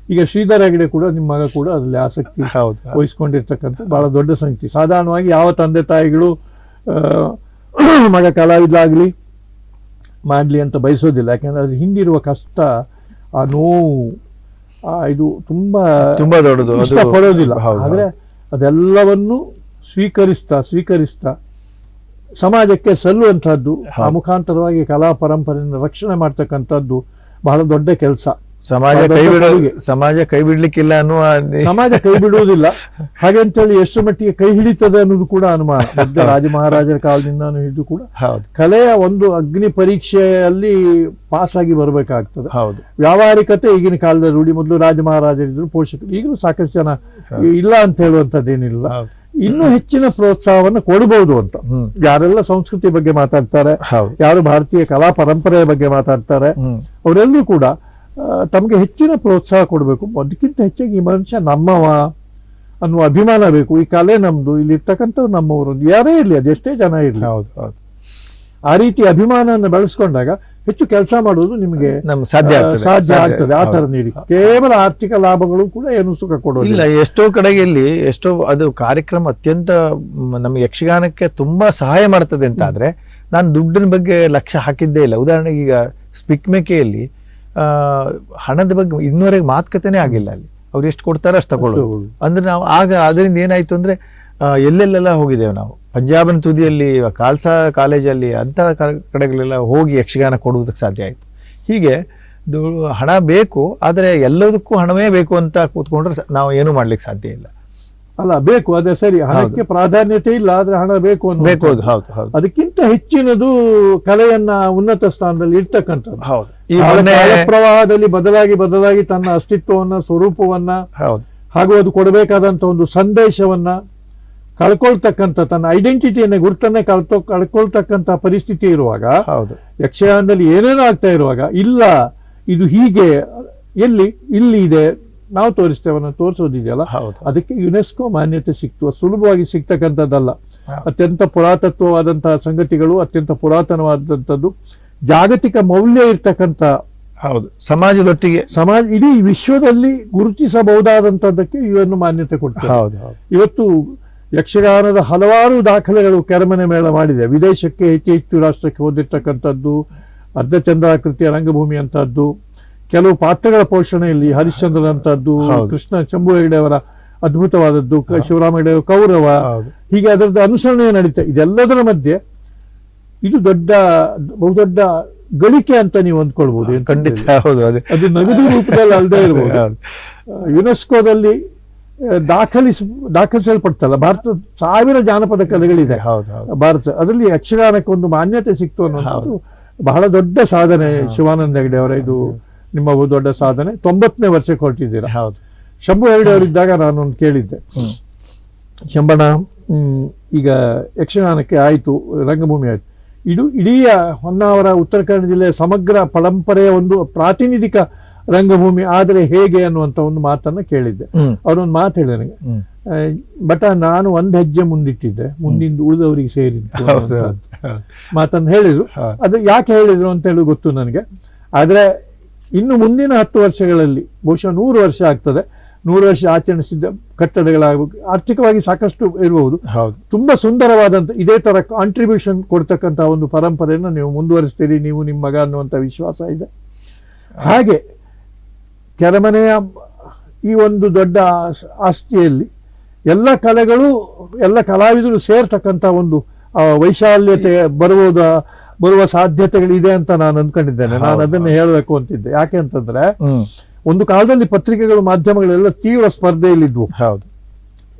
ಈಗ ಶ್ರೀಧರ ಹೆಗಡೆ ಕೂಡ ನಿಮ್ಮ ಮಗ ಕೂಡ ಅದರಲ್ಲಿ ಆಸಕ್ತಿ ಹೌದು. ವಹಿಸ್ಕೊಂಡಿರ್ತಕ್ಕಂಥ ಬಹಳ ದೊಡ್ಡ ಸಂಖ್ಯೆ ಸಾಧಾರಣವಾಗಿ ಯಾವ ತಂದೆ ತಾಯಿಗಳು ಮಗ ಕಲಾವಿದಾಗಲಿ ಮಾಡಲಿ ಅಂತ ಬಯಸೋದಿಲ್ಲ. ಯಾಕಂದ್ರೆ ಅದು ಹಿಂದಿರುವ ಕಷ್ಟ ಆ ನೋವು ಇದು ತುಂಬಾ ತುಂಬಾ ದೊಡ್ಡದು ಇಷ್ಟಪಡೋದಿಲ್ಲ. ಆದರೆ ಆದ್ರೆ ಅದೆಲ್ಲವನ್ನು ಸ್ವೀಕರಿಸ್ತಾ ಸ್ವೀಕರಿಸ್ತಾ. ಸಮಾಜಕ್ಕೆ ಸಲ್ಲುವಂಥದ್ದು ಆ ಮುಖಾಂತರವಾಗಿ ಕಲಾ ಪರಂಪರೆಯನ್ನು ರಕ್ಷಣೆ ಮಾಡ್ತಕ್ಕಂಥದ್ದು ಬಹಳ ದೊಡ್ಡ ಕೆಲಸ. ಸಮಾಜ ಕೈ ಬಿಡೋ ಸಮಾಜ ಕೈ ಬಿಡ್ಲಿಕ್ಕಿಲ್ಲ ಅನ್ನುವ ಸಮಾಜ ಕೈ ಬಿಡುವುದಿಲ್ಲ. ಹಾಗಂತೇಳಿ ಎಷ್ಟು ಮಟ್ಟಿಗೆ ಕೈ ಹಿಡಿತದೆ ಅನ್ನೋದು ಕೂಡ ಅನುಮಾನ ದೊಡ್ಡ ರಾಜ ಮಹಾರಾಜರ ಕಾಲದಿಂದ ಹಿಡಿದು ಕೂಡ ಹೌದು. ಕಲೆಯ ಒಂದು ಅಗ್ನಿ ಪರೀಕ್ಷೆಯಲ್ಲಿ ಪಾಸ್ ಆಗಿ ಬರಬೇಕಾಗ್ತದೆ. ಹೌದು. ವ್ಯಾವಹಾರಿಕತೆ ಈಗಿನ ಕಾಲದ ರೂಢಿ ಮೊದಲು ರಾಜ ಮಹಾರಾಜರಿದ್ರು ಪೋಷಕರು. ಈಗಲೂ ಸಾಕಷ್ಟು ಜನ ಇಲ್ಲ ಅಂತ ಹೇಳುವಂಥದ್ದೇನಿಲ್ಲ. ಹೌದು. ಇನ್ನೂ ಹೆಚ್ಚಿನ ಪ್ರೋತ್ಸಾಹವನ್ನು ಕೊಡಬಹುದು ಅಂತ. ಯಾರೆಲ್ಲ ಸಂಸ್ಕೃತಿ ಬಗ್ಗೆ ಮಾತಾಡ್ತಾರೆ ಹೌದು. ಯಾರು ಭಾರತೀಯ ಕಲಾ ಪರಂಪರೆಯ ಬಗ್ಗೆ ಮಾತಾಡ್ತಾರೆ ಅವರೆಲ್ಲರೂ ಕೂಡ ತಮಗೆ ಹೆಚ್ಚಿನ ಪ್ರೋತ್ಸಾಹ ಕೊಡಬೇಕು. ಅದಕ್ಕಿಂತ ಹೆಚ್ಚಾಗಿ ಈ ಮನುಷ್ಯ ನಮ್ಮವ ಅನ್ನುವ ಅಭಿಮಾನ ಬೇಕು. ಈ ಕಲೆ ನಮ್ದು ಇಲ್ಲಿ ಇರ್ತಕ್ಕಂಥವ್ರು ನಮ್ಮವರು ಯಾರೇ ಇರಲಿ ಅದೆಷ್ಟೇ ಜನ ಇರಲಿ. ಹೌದು ಹೌದು. ಆ ರೀತಿ ಅಭಿಮಾನವನ್ನು ಬೆಳೆಸ್ಕೊಂಡಾಗ ಹೆಚ್ಚು ಕೆಲಸ ಮಾಡುವುದು ನಿಮಗೆ ಸಾಧ್ಯ ಸಾಧ್ಯ ಆಗ್ತದೆ. ಆ ಥರ ನೀಡಿ. ಕೇವಲ ಆರ್ಥಿಕ ಲಾಭಗಳು ಕೂಡ ಏನು ಸುಖ ಇಲ್ಲ ಕೊಡೋದಿಲ್ಲ ಎಷ್ಟೋ ಕಡೆಗೆ ಇಲ್ಲಿ ಎಷ್ಟೋ ಅದು ಕಾರ್ಯಕ್ರಮ ಅತ್ಯಂತ ನಮ್ಮ ಯಕ್ಷಗಾನಕ್ಕೆ ತುಂಬಾ ಸಹಾಯ ಮಾಡ್ತದೆ ಅಂತ ಆದ್ರೆ ನಾನು ದುಡ್ಡಿನ ಬಗ್ಗೆ ಲಕ್ಷ್ಯ ಹಾಕಿದ್ದೇ ಇಲ್ಲ. ಉದಾಹರಣೆಗೆ ಈಗ ಸ್ಪಿಕ್ಮೆಕೆಯಲ್ಲಿ ಹಣದ ಬಗ್ಗೆ ಇನ್ನೂವರೆಗೆ ಮಾತುಕತೆನೇ ಆಗಿಲ್ಲ ಅಲ್ಲಿ. ಅವ್ರು ಎಷ್ಟು ಕೊಡ್ತಾರೋ ಅಷ್ಟು ತಗೊಳ್ಳೋದು. ಅಂದ್ರೆ ನಾವು ಆಗ ಅದರಿಂದ ಏನಾಯ್ತು ಅಂದ್ರೆ ಎಲ್ಲೆಲ್ಲೆಲ್ಲ ಹೋಗಿದ್ದೇವೆ ನಾವು. ಪಂಜಾಬ್ನ ತುದಿಯಲ್ಲಿ ಖಾಲ್ಸಾ ಕಾಲೇಜಲ್ಲಿ ಅಂತ ಕಡೆಗಳೆಲ್ಲ ಹೋಗಿ ಯಕ್ಷಗಾನ ಕೊಡುವುದಕ್ಕೆ ಸಾಧ್ಯ ಆಯಿತು. ಹೀಗೆ ಹಣ ಬೇಕು ಆದರೆ ಎಲ್ಲದಕ್ಕೂ ಹಣವೇ ಬೇಕು ಅಂತ ಕೂತ್ಕೊಂಡ್ರೆ ನಾವು ಏನೂ ಮಾಡ್ಲಿಕ್ಕೆ ಸಾಧ್ಯ ಇಲ್ಲ. ಅಲ್ಲ ಬೇಕು ಅದೇ ಸರಿ. ಹಣಕ್ಕೆ ಪ್ರಾಧಾನ್ಯತೆ ಇಲ್ಲ ಆದ್ರೆ ಹಣ ಬೇಕು. ಬೇಕು ಹೌದು ಅದಕ್ಕಿಂತ ಹೆಚ್ಚಿನದು ಕಲೆಯನ್ನ ಉನ್ನತ ಸ್ಥಾನದಲ್ಲಿ ಇಡ್ತಕ್ಕಂಥದ್ದು. ಹೌದು. ಪ್ರವಾಹದಲ್ಲಿ ಬದಲಾಗಿ ಬದಲಾಗಿ ತನ್ನ ಅಸ್ತಿತ್ವವನ್ನ ಸ್ವರೂಪವನ್ನ ಹೌದು. ಹಾಗೂ ಅದು ಕೊಡಬೇಕಾದಂತ ಒಂದು ಸಂದೇಶವನ್ನ ಕಳ್ಕೊಳ್ತಕ್ಕಂಥ ತನ್ನ ಐಡೆಂಟಿಟಿಯನ್ನ ಗುರುತನ್ನೇ ಕಳ್ತೊ ಕಳ್ಕೊಳ್ತಕ್ಕಂಥ ಪರಿಸ್ಥಿತಿ ಇರುವಾಗ ಹೌದು. ಯಕ್ಷಗಾನದಲ್ಲಿ ಏನೇನೋ ಆಗ್ತಾ ಇರುವಾಗ ಇಲ್ಲ ಇದು ಹೀಗೆ ಎಲ್ಲಿ ಇಲ್ಲಿ ಇದೆ ನಾವು ತೋರಿಸ್ತೇವೆ ಅನ್ನೋ ತೋರಿಸೋದಿದೆಯಲ್ಲ? ಹೌದು. ಅದಕ್ಕೆ ಯುನೆಸ್ಕೋ ಮಾನ್ಯತೆ ಸಿಕ್ತು. ಸುಲಭವಾಗಿ ಸಿಗ್ತಕ್ಕಂಥದ್ದಲ್ಲ. ಅತ್ಯಂತ ಪುರಾತತ್ವವಾದಂತಹ ಸಂಗತಿಗಳು ಅತ್ಯಂತ ಪುರಾತನವಾದಂಥದ್ದು ಜಾಗತಿಕ ಮೌಲ್ಯ ಇರ್ತಕ್ಕಂಥ ಹೌದು. ಸಮಾಜದೊಟ್ಟಿಗೆ. ಸಮಾಜ ಇಡೀ ವಿಶ್ವದಲ್ಲಿ ಗುರುತಿಸಬಹುದಾದಂಥದ್ದಕ್ಕೆ ಇವನ್ನು ಮಾನ್ಯತೆ ಕೊಟ್ಟ ಹೌದು ಇವತ್ತು ಯಕ್ಷಗಾನದ ಹಲವಾರು ದಾಖಲೆಗಳು ಕೆರಮನೆ ಮೇಳ ಮಾಡಿದೆ. ವಿದೇಶಕ್ಕೆ ಹೆಚ್ಚು ಹೆಚ್ಚು ರಾಷ್ಟ್ರಕ್ಕೆ ಹೋದಿರ್ತಕ್ಕಂಥದ್ದು ಅರ್ಧಚಂದ್ರಾಕೃತಿಯ ರಂಗಭೂಮಿ ಅಂತದ್ದು ಕೆಲವು ಪಾತ್ರಗಳ ಪೋಷಣೆಯಲ್ಲಿ ಹರಿಶ್ಚಂದ್ರನಂತದ್ದು. ಕೃಷ್ಣ ಚಂಬು ಹೆಗಡೆ ಅವರ ಅದ್ಭುತವಾದದ್ದು ಶಿವರಾಮ ಹೆಗಡೆ ಕೌರವ. ಹೀಗೆ ಅದರದ್ದು ಅನುಸರಣೆ ನಡೀತಾ ಇದೆಲ್ಲದರ ಮಧ್ಯೆ ಇದು ದೊಡ್ಡ ಬಹುದೊಡ್ಡ ಗಳಿಕೆ ಅಂತ ನೀವು ಅಂದ್ಕೊಳ್ಬಹುದು ಖಂಡಿತ ಹೌದು ಅದೇ. ನಗದು ರೂಪದಲ್ಲಿ ಅಲ್ಲದೆ ಇರಬಹುದು ಹೌದು. ಯುನೆಸ್ಕೋದಲ್ಲಿ ದಾಖಲಿಸ್ ದಾಖಲಿಸ ದಾಖಲಿಸಲ್ಪಡ್ತಲ್ಲ ಭಾರತ ಸಾವಿರ ಜಾನಪದ ಕಲೆಗಳಿದೆ. ಭಾರತ ಅದರಲ್ಲಿ ಯಕ್ಷಗಾನಕ್ಕೆ ಒಂದು ಮಾನ್ಯತೆ ಸಿಕ್ತು ಅನ್ನೋದು ಬಹಳ ದೊಡ್ಡ ಸಾಧನೆ ಶಿವಾನಂದ ಹೆಗಡೆ ಅವರ ಇದು ನಿಮ್ಮ ದೊಡ್ಡ ಸಾಧನೆ. ತೊಂಬತ್ತನೇ ವರ್ಷಕ್ಕೆ ಹೊರಟಿದ್ದೀರಾ. ಹೌದು. ಶಂಭು ಹೆಗಡೆ ಅವರಿದ್ದಾಗ ನಾನು ಒಂದು ಕೇಳಿದ್ದೆ. ಶಂಬಣ ಈಗ ಯಕ್ಷಗಾನಕ್ಕೆ ಆಯಿತು ರಂಗಭೂಮಿ ಆಯಿತು. ಇದು ಇಡೀ ಹೊನ್ನಾವರ ಉತ್ತರ ಕನ್ನಡ ಜಿಲ್ಲೆಯ ಸಮಗ್ರ ಪರಂಪರೆಯ ಒಂದು ಪ್ರಾತಿನಿಧಿಕ ರಂಗಭೂಮಿ. ಆದರೆ ಹೇಗೆ ಅನ್ನುವಂಥ ಒಂದು ಮಾತನ್ನ ಕೇಳಿದ್ದೆ. ಅವರೊಂದು ಮಾತು ಹೇಳಿದ ನನಗೆ. ಬಟ ನಾನು ಒಂದು ಹೆಜ್ಜೆ ಮುಂದಿಟ್ಟಿದ್ದೆ. ಮುಂದಿಂದ ಉಳಿದವರಿಗೆ ಸೇರಿದ್ದು. ಮಾತನ್ನು ಹೇಳಿದ್ರು. ಅದು ಯಾಕೆ ಹೇಳಿದ್ರು ಅಂತ ಹೇಳಿ ಗೊತ್ತು ನನಗೆ. ಆದರೆ ಇನ್ನು ಮುಂದಿನ ಹತ್ತು ವರ್ಷಗಳಲ್ಲಿ ಬಹುಶಃ ನೂರು ವರ್ಷ ಆಗ್ತದೆ. ನೂರು ವರ್ಷ ಆಚರಿಸಿದ ಕಟ್ಟಡಗಳಾಗಬೇಕು. ಆರ್ಥಿಕವಾಗಿ ಸಾಕಷ್ಟು ಇರಬಹುದು. ಹೌದು. ತುಂಬಾ ಸುಂದರವಾದಂಥ ಇದೇ ತರ ಕಾಂಟ್ರಿಬ್ಯೂಷನ್ ಕೊಡ್ತಕ್ಕಂಥ ಒಂದು ಪರಂಪರೆಯನ್ನು ನೀವು ಮುಂದುವರಿಸ್ತೀರಿ ನೀವು ನಿಮ್ಮ ಮಗ ಅನ್ನುವಂಥ ವಿಶ್ವಾಸ ಇದೆ. ಹಾಗೆ ಕೆರೆಮನೆಯ ಈ ಒಂದು ದೊಡ್ಡ ಆಸ್- ಆಸ್ತಿಯಲ್ಲಿ ಎಲ್ಲ ಕಲೆಗಳು ಎಲ್ಲ ಕಲಾವಿದರು ಸೇರ್ತಕ್ಕಂಥ ಒಂದು ವೈಶಾಲ್ಯತೆ ಬರುವುದು ಬರುವ ಸಾಧ್ಯತೆಗಳಿದೆ ಅಂತ ನಾನು ಅನ್ಕೊಂಡಿದ್ದೇನೆ ನಾನು ಅದನ್ನ ಹೇಳಬೇಕು ಅಂತಿದ್ದೆ. ಯಾಕೆ ಅಂತಂದ್ರೆ ಒಂದು ಕಾಲದಲ್ಲಿ ಪತ್ರಿಕೆಗಳು ಮಾಧ್ಯಮಗಳೆಲ್ಲ ತೀವ್ರ ಸ್ಪರ್ಧೆಯಲ್ಲಿದ್ವು. ಹೌದು.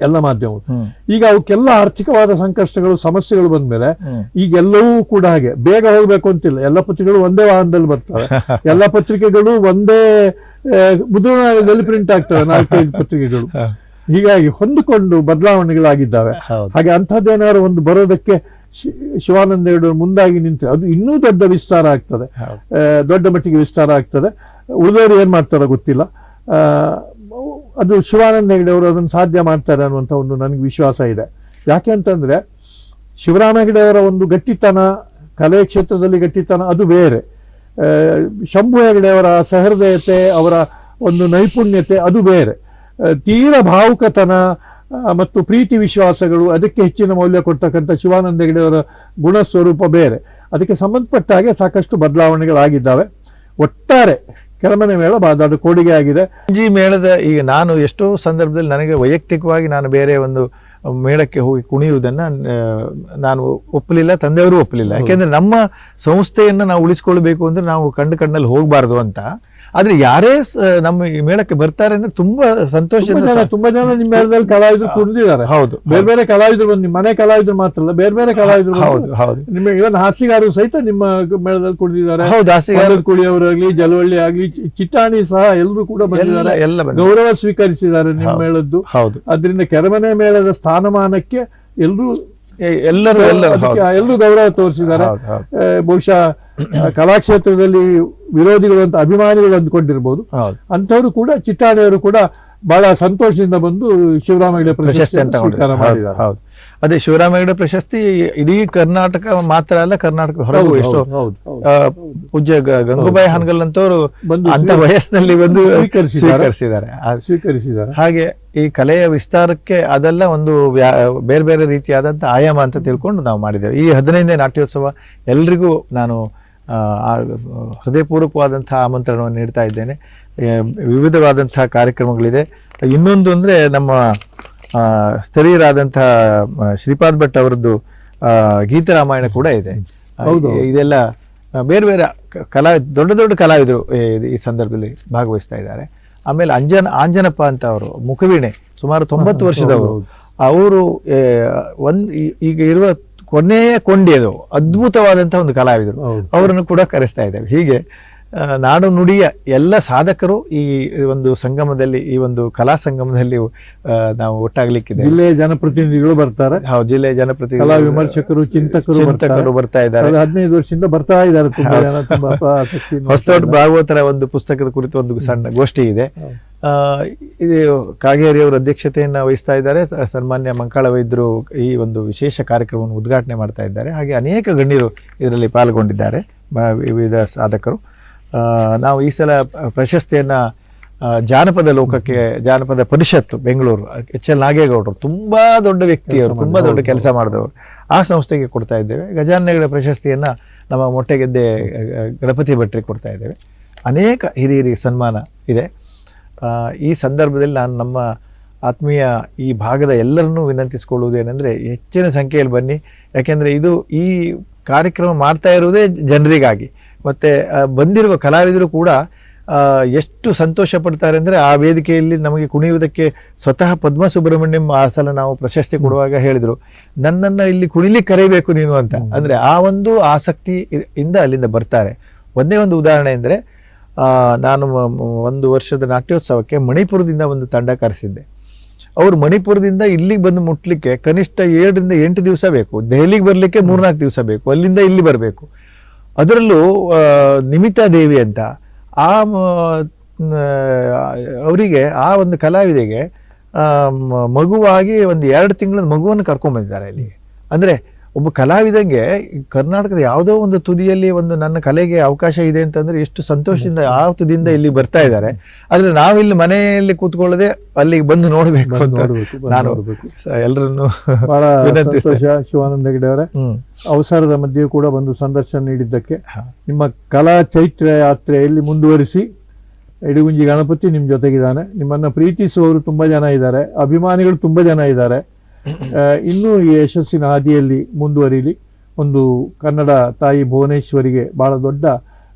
ಎಲ್ಲ ಮಾಧ್ಯಮಗಳು. ಈಗ ಅವಕ್ಕೆಲ್ಲ ಆರ್ಥಿಕವಾದ ಸಂಕಷ್ಟಗಳು ಸಮಸ್ಯೆಗಳು ಬಂದ್ಮೇಲೆ ಮೇಲೆ ಈಗೆಲ್ಲವೂ ಕೂಡ ಹಾಗೆ. ಬೇಗ ಹೋಗ್ಬೇಕು ಅಂತಿಲ್ಲ. ಎಲ್ಲ ಪತ್ರಿಕೆಗಳು ಒಂದೇ ವಾಹನದಲ್ಲಿ ಬರ್ತವೆ. ಎಲ್ಲ ಪತ್ರಿಕೆಗಳು ಒಂದೇ ಮುದ್ರಣಾಲಯದಲ್ಲಿ ಪ್ರಿಂಟ್ ಆಗ್ತವೆ. ನಾಲ್ಕೈದು ಪತ್ರಿಕೆಗಳು. ಹೀಗಾಗಿ ಹೊಂದಿಕೊಂಡು ಬದಲಾವಣೆಗಳಾಗಿದ್ದಾವೆ. ಹಾಗೆ ಅಂಥದ್ದೇನಾದ್ರು ಒಂದು ಬರೋದಕ್ಕೆ ಶಿವಾನಂದ ಹೆಗಡೆಯವರು ಮುಂದಾಗಿ ನಿಂತರೆ ಅದು ಇನ್ನೂ ದೊಡ್ಡ ವಿಸ್ತಾರ ಆಗ್ತದೆ. ದೊಡ್ಡ ಮಟ್ಟಿಗೆ ವಿಸ್ತಾರ ಆಗ್ತದೆ. ಉಳಿದವರು ಏನು ಮಾಡ್ತಾರೋ ಗೊತ್ತಿಲ್ಲ. ಅದು ಶಿವಾನಂದ ಹೆಗಡೆ ಅವರು ಅದನ್ನು ಸಾಧ್ಯ ಮಾಡ್ತಾರೆ ಅನ್ನುವಂಥ ಒಂದು ನನಗೆ ವಿಶ್ವಾಸ ಇದೆ. ಯಾಕೆ ಅಂತಂದ್ರೆ ಶಿವರಾಮ ಹೆಗಡೆ ಅವರ ಒಂದು ಗಟ್ಟಿತನ ಕಲೆ ಕ್ಷೇತ್ರದಲ್ಲಿ ಗಟ್ಟಿತನ ಅದು ಬೇರೆ. ಶಂಭು ಹೆಗಡೆ ಅವರ ಸಹೃದಯತೆ ಅವರ ಒಂದು ನೈಪುಣ್ಯತೆ ಅದು ಬೇರೆ. ತೀರ ಭಾವುಕತನ ಮತ್ತು ಪ್ರೀತಿ ವಿಶ್ವಾಸಗಳು, ಅದಕ್ಕೆ ಹೆಚ್ಚಿನ ಮೌಲ್ಯ ಕೊಡ್ತಕ್ಕಂಥ ಶಿವಾನಂದ ಹೆಗಡೆಯವರ ಗುಣ ಸ್ವರೂಪ ಬೇರೆ. ಅದಕ್ಕೆ ಸಂಬಂಧಪಟ್ಟ ಹಾಗೆ ಸಾಕಷ್ಟು ಬದಲಾವಣೆಗಳಾಗಿದ್ದಾವೆ. ಒಟ್ಟಾರೆ ಕೆಳಮನೆ ಮೇಳ ದೊಡ್ಡ ಕೊಡುಗೆ ಆಗಿದೆ. ಜಿ ಮೇಳದ ಈಗ ನಾನು ಎಷ್ಟೋ ಸಂದರ್ಭದಲ್ಲಿ ನನಗೆ ವೈಯಕ್ತಿಕವಾಗಿ ನಾನು ಬೇರೆ ಒಂದು ಮೇಳಕ್ಕೆ ಹೋಗಿ ಕುಣಿಯುವುದನ್ನು ನಾನು ಒಪ್ಪಲಿಲ್ಲ, ತಂದೆಯವರು ಒಪ್ಪಲಿಲ್ಲ. ಯಾಕೆಂದರೆ ನಮ್ಮ ಸಂಸ್ಥೆಯನ್ನು ನಾವು ಉಳಿಸ್ಕೊಳ್ಬೇಕು ಅಂದರೆ ನಾವು ಕಣ್ಣು ಕಣ್ಣಲ್ಲಿ ಹೋಗಬಾರ್ದು ಅಂತ. ಆದ್ರೆ ಯಾರೇ ನಮ್ಮ ಈ ಮೇಳಕ್ಕೆ ಬರ್ತಾರೆ ಅಂದ್ರೆ ತುಂಬಾ ಸಂತೋಷ ಸಂತೋಷದಿಂದ ತುಂಬಾ ಜನ ನಿಮ್ಮ ಮೇಳದಲ್ಲಿ ಕಲಾವಿದರು ಕುಣಿದಿದ್ದಾರೆ ಹೌದು. ಬೇರೆ ಬೇರೆ ಕಲಾವಿದರು ಬಂದು ನಿಮ್ಮ ಮನೆ ಕಲಾವಿದರು ಮಾತ್ರ ಅಲ್ಲ ಬೇರೆ ಬೇರೆ ಕಲಾವಿದರು ಹೌದು ಹೌದು. ನಿಮ್ಮ ಇವನ್ ಹಾಸಿಗಾರು ಸಹಿತ ನಿಮ್ಮ ಮೇಳದಲ್ಲಿ ಕುಡಿದಿದ್ದಾರೆ. ಹೌದು ಹಾಸ್ಯಗಾರ ಕುಳಿಯವರಾಗ್ಲಿ ಜಲವಳ್ಳಿ ಆಗ್ಲಿ ಚಿಟ್ಟಾಣಿ ಸಹ ಎಲ್ಲರೂ ಕೂಡ ಬಂದಿದ್ದಾರೆ. ಎಲ್ಲ ಗೌರವ ಸ್ವೀಕರಿಸಿದ್ದಾರೆ ನಿಮ್ಮ. ಮೇಳದ್ದು. ಹೌದು. ಅದರಿಂದ ಕೆರಮನೆ ಮೇಳದ ಸ್ಥಾನಮಾನಕ್ಕೆ ಎಲ್ಲರೂ ಎಲ್ಲರೂ ಎಲ್ಲರೂ ಗೌರವ ತೋರಿಸಿದ್ದಾರೆ. ಬಹುಶಃ ಕಲಾಕ್ಷೇತ್ರದಲ್ಲಿ ವಿರೋಧಿಗಳು ಅಂತ ಅಭಿಮಾನಿಗಳು ಅಂದ್ಕೊಂಡಿರ್ಬೋದು. ಅಂಥವ್ರು ಕೂಡ ಚಿಟ್ಟಾಣಿಯವರು ಕೂಡ ಬಹಳ ಸಂತೋಷದಿಂದ ಬಂದು ಶಿವರಾಮ ಹೆಗಡೆ ಪ್ರಶಸ್ತಿ ಅಂತ ಹೌದು, ಅದೇ ಶಿವರಾಮ ಹೆಗಡೆ ಪ್ರಶಸ್ತಿ ಇಡೀ ಕರ್ನಾಟಕ ಮಾತ್ರ ಅಲ್ಲ ಕರ್ನಾಟಕದ ಹೊರಗೆ ಹೌದು, ಎಷ್ಟೋ. ಪೂಜ್ಯ ಗಂಗೂಬಾಯಿ ಹಾನಗಲ್ ಅಂತವರು ಅಂತ ವಯಸ್ಸಿನಲ್ಲಿ ಬಂದು ಸ್ವೀಕರಿಸಿದ್ದಾರೆ. ಸ್ವೀಕರಿಸಿದ್ದಾರೆ. ಆ- ಸ್ವೀಕರಿಸಿದ್ದಾರೆ. ಹಾಗೆ ಈ ಕಲೆಯ ವಿಸ್ತಾರಕ್ಕೆ ಅದೆಲ್ಲ ಒಂದು ಬೇರೆ ಬೇರೆ ರೀತಿಯಾದಂಥ ಆಯಾಮ ಅಂತ ತಿಳ್ಕೊಂಡು ನಾವು ಮಾಡಿದ್ದೇವೆ. ಈ ಹದಿನೈದನೇ ನಾಟ್ಯೋತ್ಸವ ಎಲ್ರಿಗೂ ನಾನು ಹೃದಯಪೂರ್ವಕವಾದಂತಹ ಆಮಂತ್ರಣವನ್ನು ನೀಡ್ತಾ ಇದ್ದೇನೆ. ವಿವಿಧವಾದಂಥ ವಿವಿಧವಾದಂತಹ ಕಾರ್ಯಕ್ರಮಗಳಿದೆ. ಇನ್ನೊಂದು ಅಂದರೆ ನಮ್ಮ ಸ್ಥಳೀಯರಾದಂಥ ಶ್ರೀಪಾದ್ ಭಟ್ ಅವರದ್ದು ಗೀತರಾಮಾಯಣ ಕೂಡ ಇದೆ. ಹೌದು. ಇದೆಲ್ಲ ಬೇರೆ ಬೇರೆ ಕಲಾ ದೊಡ್ಡ ದೊಡ್ಡ ಕಲಾವಿದರು ಈ- ಸಂದರ್ಭದಲ್ಲಿ ಭಾಗವಹಿಸ್ತಾ ಇದ್ದಾರೆ. ಆಮೇಲೆ ಅಂಜನ ಆಂಜನಪ್ಪ ಅಂತ ಅವರು ಮುಖವೀಣೆ ಸುಮಾರು ತೊಂಬತ್ತು ವರ್ಷದವರು. ಅವರು ಒಂದು ಈಗ ಇರುವ ಕೊನೆಯ ಕೊಂಡಿಯದು ಅದ್ಭುತವಾದಂತಹ ಒಂದು ಕಲಾವಿದರು. ಅವರನ್ನು ಕೂಡ ಕರೆಸ್ತಾ ಇದ್ದೇವೆ. ಹೀಗೆ ನಾಡು ನುಡಿಯ ಎಲ್ಲ ಸಾಧಕರು ಈ ಒಂದು ಸಂಗಮದಲ್ಲಿ ಈ ಒಂದು ಕಲಾ ಸಂಗಮದಲ್ಲಿ ನಾವು ಒಟ್ಟಾಗ್ಲಿಕ್ಕಿದೆ ಜಿಲ್ಲೆಯ ಜನಪ್ರತಿನಿಧಿಗಳು ಬರ್ತಾರೆ. ಹೌದು ಜಿಲ್ಲೆಯ ಜನಪ್ರತಿನಿಧಿ ಕಲಾ ವಿಮರ್ಶಕರು ಚಿಂತಕರು ಚಿಂತಕರು ಬರ್ತಾ ಇದ್ದಾರೆ. ಹದಿನೈದು ವರ್ಷದಿಂದ ಬರ್ತಾ ಇದ್ದಾರೆ ಹೊಸದೊಡ್ಡ ಭಾಗವತರ ಒಂದು ಪುಸ್ತಕದ ಕುರಿತು ಒಂದು ಸಣ್ಣ ಗೋಷ್ಠಿ ಇದೆ. ಇದು ಕಾಗೇರಿ ಅವರ ಅಧ್ಯಕ್ಷತೆಯನ್ನ ವಹಿಸ್ತಾ ಇದ್ದಾರೆ. ಸನ್ಮಾನ್ಯ ಮಂಕಾಳ ವೈದ್ಯರು ಈ ಒಂದು ವಿಶೇಷ ಕಾರ್ಯಕ್ರಮವನ್ನು ಉದ್ಘಾಟನೆ ಮಾಡ್ತಾ ಇದ್ದಾರೆ. ಹಾಗೆ ಅನೇಕ ಗಣ್ಯರು ಇದರಲ್ಲಿ ಪಾಲ್ಗೊಂಡಿದ್ದಾರೆ. ವಿವಿಧ ಸಾಧಕರು. ನಾವು ಈ ಸಲ ಪ್ರಶಸ್ತಿಯನ್ನು ಜಾನಪದ ಲೋಕಕ್ಕೆ ಜಾನಪದ ಪರಿಷತ್ತು ಬೆಂಗಳೂರು ಎಚ್ ಎಲ್ ನಾಗೇಗೌಡರು ತುಂಬ ದೊಡ್ಡ ವ್ಯಕ್ತಿಯವರು ತುಂಬ ದೊಡ್ಡ ಕೆಲಸ ಮಾಡಿದವರು. ಆ ಸಂಸ್ಥೆಗೆ ಕೊಡ್ತಾ ಇದ್ದೇವೆ. ಗಜಾನಗಳ ಪ್ರಶಸ್ತಿಯನ್ನು ನಮ್ಮ ಮೊಟ್ಟೆಗೆದ್ದೆ ಗಣಪತಿ ಭಟ್ರಿಗೆ ಕೊಡ್ತಾ ಇದ್ದೇವೆ. ಅನೇಕ ಹಿರಿಯರಿಗೆ ಸನ್ಮಾನ ಇದೆ. ಈ ಸಂದರ್ಭದಲ್ಲಿ ನಾನು ನಮ್ಮ ಆತ್ಮೀಯ ಈ ಭಾಗದ ಎಲ್ಲರನ್ನೂ ವಿನಂತಿಸಿಕೊಳ್ಳುವುದೇನೆಂದರೆ ಹೆಚ್ಚಿನ ಸಂಖ್ಯೆಯಲ್ಲಿ ಬನ್ನಿ. ಯಾಕೆಂದರೆ ಇದು ಈ ಕಾರ್ಯಕ್ರಮ ಮಾಡ್ತಾ ಇರುವುದೇ ಜನರಿಗಾಗಿ. ಮತ್ತು ಬಂದಿರುವ ಕಲಾವಿದರು ಕೂಡ ಎಷ್ಟು ಸಂತೋಷ ಪಡ್ತಾರೆ ಅಂದರೆ ಆ ವೇದಿಕೆಯಲ್ಲಿ ನಮಗೆ ಕುಣಿಯುವುದಕ್ಕೆ ಸ್ವತಃ ಪದ್ಮ ಸುಬ್ರಹ್ಮಣ್ಯಂ ಆ ಸಲ ನಾವು ಪ್ರಶಸ್ತಿ ಕೊಡುವಾಗ ಹೇಳಿದರು. ನನ್ನನ್ನು ಇಲ್ಲಿ ಕುಣಿಲಿಕ್ಕೆ ಕರೀಬೇಕು ನೀನು ಅಂತ. ಅಂದರೆ ಆ ಒಂದು ಆಸಕ್ತಿ ಇಂದ ಅಲ್ಲಿಂದ ಬರ್ತಾರೆ. ಒಂದೇ ಒಂದು ಉದಾಹರಣೆ ಅಂದರೆ ನಾನು ಒಂದು ವರ್ಷದ ನಾಟ್ಯೋತ್ಸವಕ್ಕೆ ಮಣಿಪುರದಿಂದ ಒಂದು ತಂಡ ಕರೆಸಿದ್ದೆ. ಅವರು ಮಣಿಪುರದಿಂದ ಇಲ್ಲಿಗೆ ಬಂದು ಮುಟ್ಲಿಕ್ಕೆ ಕನಿಷ್ಠ ಏಳರಿಂದ ಎಂಟು ದಿವಸ ಬೇಕು. ದೆಹಲಿಗೆ ಬರಲಿಕ್ಕೆ ಮೂರ್ನಾಲ್ಕು ದಿವಸ ಬೇಕು. ಅಲ್ಲಿಂದ ಇಲ್ಲಿ ಬರಬೇಕು. ಅದರಲ್ಲೂ ನಿಮಿತಾ ದೇವಿ ಅಂತ, ಆ ಅವರಿಗೆ ಆ ಒಂದು ಕಲಾವಿದೆಗೆ ಮಗುವಾಗಿ ಒಂದು ಎರಡು ತಿಂಗಳ ಮಗುವನ್ನು ಕರ್ಕೊಂಡ್ಬಂದಿದ್ದಾರೆ ಅಲ್ಲಿಗೆ ಅಂದರೆ ಒಬ್ಬ ಕಲಾವಿದಂಗೆ ಕರ್ನಾಟಕದ ಯಾವುದೋ ಒಂದು ತುದಿಯಲ್ಲಿ ಒಂದು ನನ್ನ ಕಲೆಗೆ ಅವಕಾಶ ಇದೆ ಅಂತಂದ್ರೆ ಎಷ್ಟು ಸಂತೋಷದಿಂದ ಆ ತುದಿಯಿಂದ ಇಲ್ಲಿ ಬರ್ತಾ ಇದ್ದಾರೆ. ಆದ್ರೆ ನಾವಿಲ್ಲಿ ಮನೆಯಲ್ಲಿ ಕೂತ್ಕೊಳ್ಳದೆ ಅಲ್ಲಿಗೆ ಬಂದು ನೋಡ್ಬೇಕು ಅಂತ. ನಾನು ಎಲ್ಲರನ್ನು ಬಹಳ ಸಂತೋಷ ಶಿವಾನಂದ ಹೆಗಡೆ ಅವರೇ. ಅವಸರದ ಮಧ್ಯೆ ಕೂಡ ಬಂದು ಸಂದರ್ಶನ ನೀಡಿದ್ದಕ್ಕೆ ನಿಮ್ಮ ಕಲಾ ಚೈತ್ರ ಯಾತ್ರೆಯಲ್ಲಿ ಮುಂದುವರಿಸಿ ಇಡಗುಂಜಿ ಗಣಪತಿ ನಿಮ್ಮ ಜೊತೆಗಿದ್ದಾನೆ. ನಿಮ್ಮನ್ನ ಪ್ರೀತಿಸುವವರು ತುಂಬಾ ಜನ ಇದ್ದಾರೆ. ಅಭಿಮಾನಿಗಳು ತುಂಬಾ ಜನ ಇದ್ದಾರೆ. ಇನ್ನೂ ಈ ಯಶಸ್ಸಿನ ಹಾದಿಯಲ್ಲಿ ಮುಂದುವರಿಲಿ. ಒಂದು ಕನ್ನಡ ತಾಯಿ ಭುವನೇಶ್ವರಿಗೆ ಬಹಳ ದೊಡ್ಡ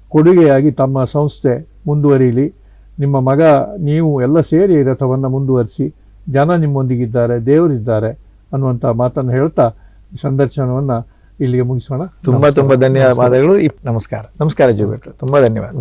ಕೊಡುಗೆಯಾಗಿ ತಮ್ಮ ಸಂಸ್ಥೆ ಮುಂದುವರಿಯಲಿ ನಿಮ್ಮ ಮಗ ನೀವು ಎಲ್ಲ ಸೇರಿ ರಥವನ್ನು ಮುಂದುವರಿಸಿ ಜನ ನಿಮ್ಮೊಂದಿಗಿದ್ದಾರೆ ದೇವರಿದ್ದಾರೆ ಅನ್ನುವಂಥ ಮಾತನ್ನು ಹೇಳ್ತಾ ಈ ಸಂದರ್ಶನವನ್ನು ಇಲ್ಲಿಗೆ ಮುಗಿಸೋಣ. ತುಂಬಾ ತುಂಬಾ ಧನ್ಯವಾದಗಳು. ನಮಸ್ಕಾರ. ನಮಸ್ಕಾರ. ಜೀವ ತುಂಬಾ ಧನ್ಯವಾದ.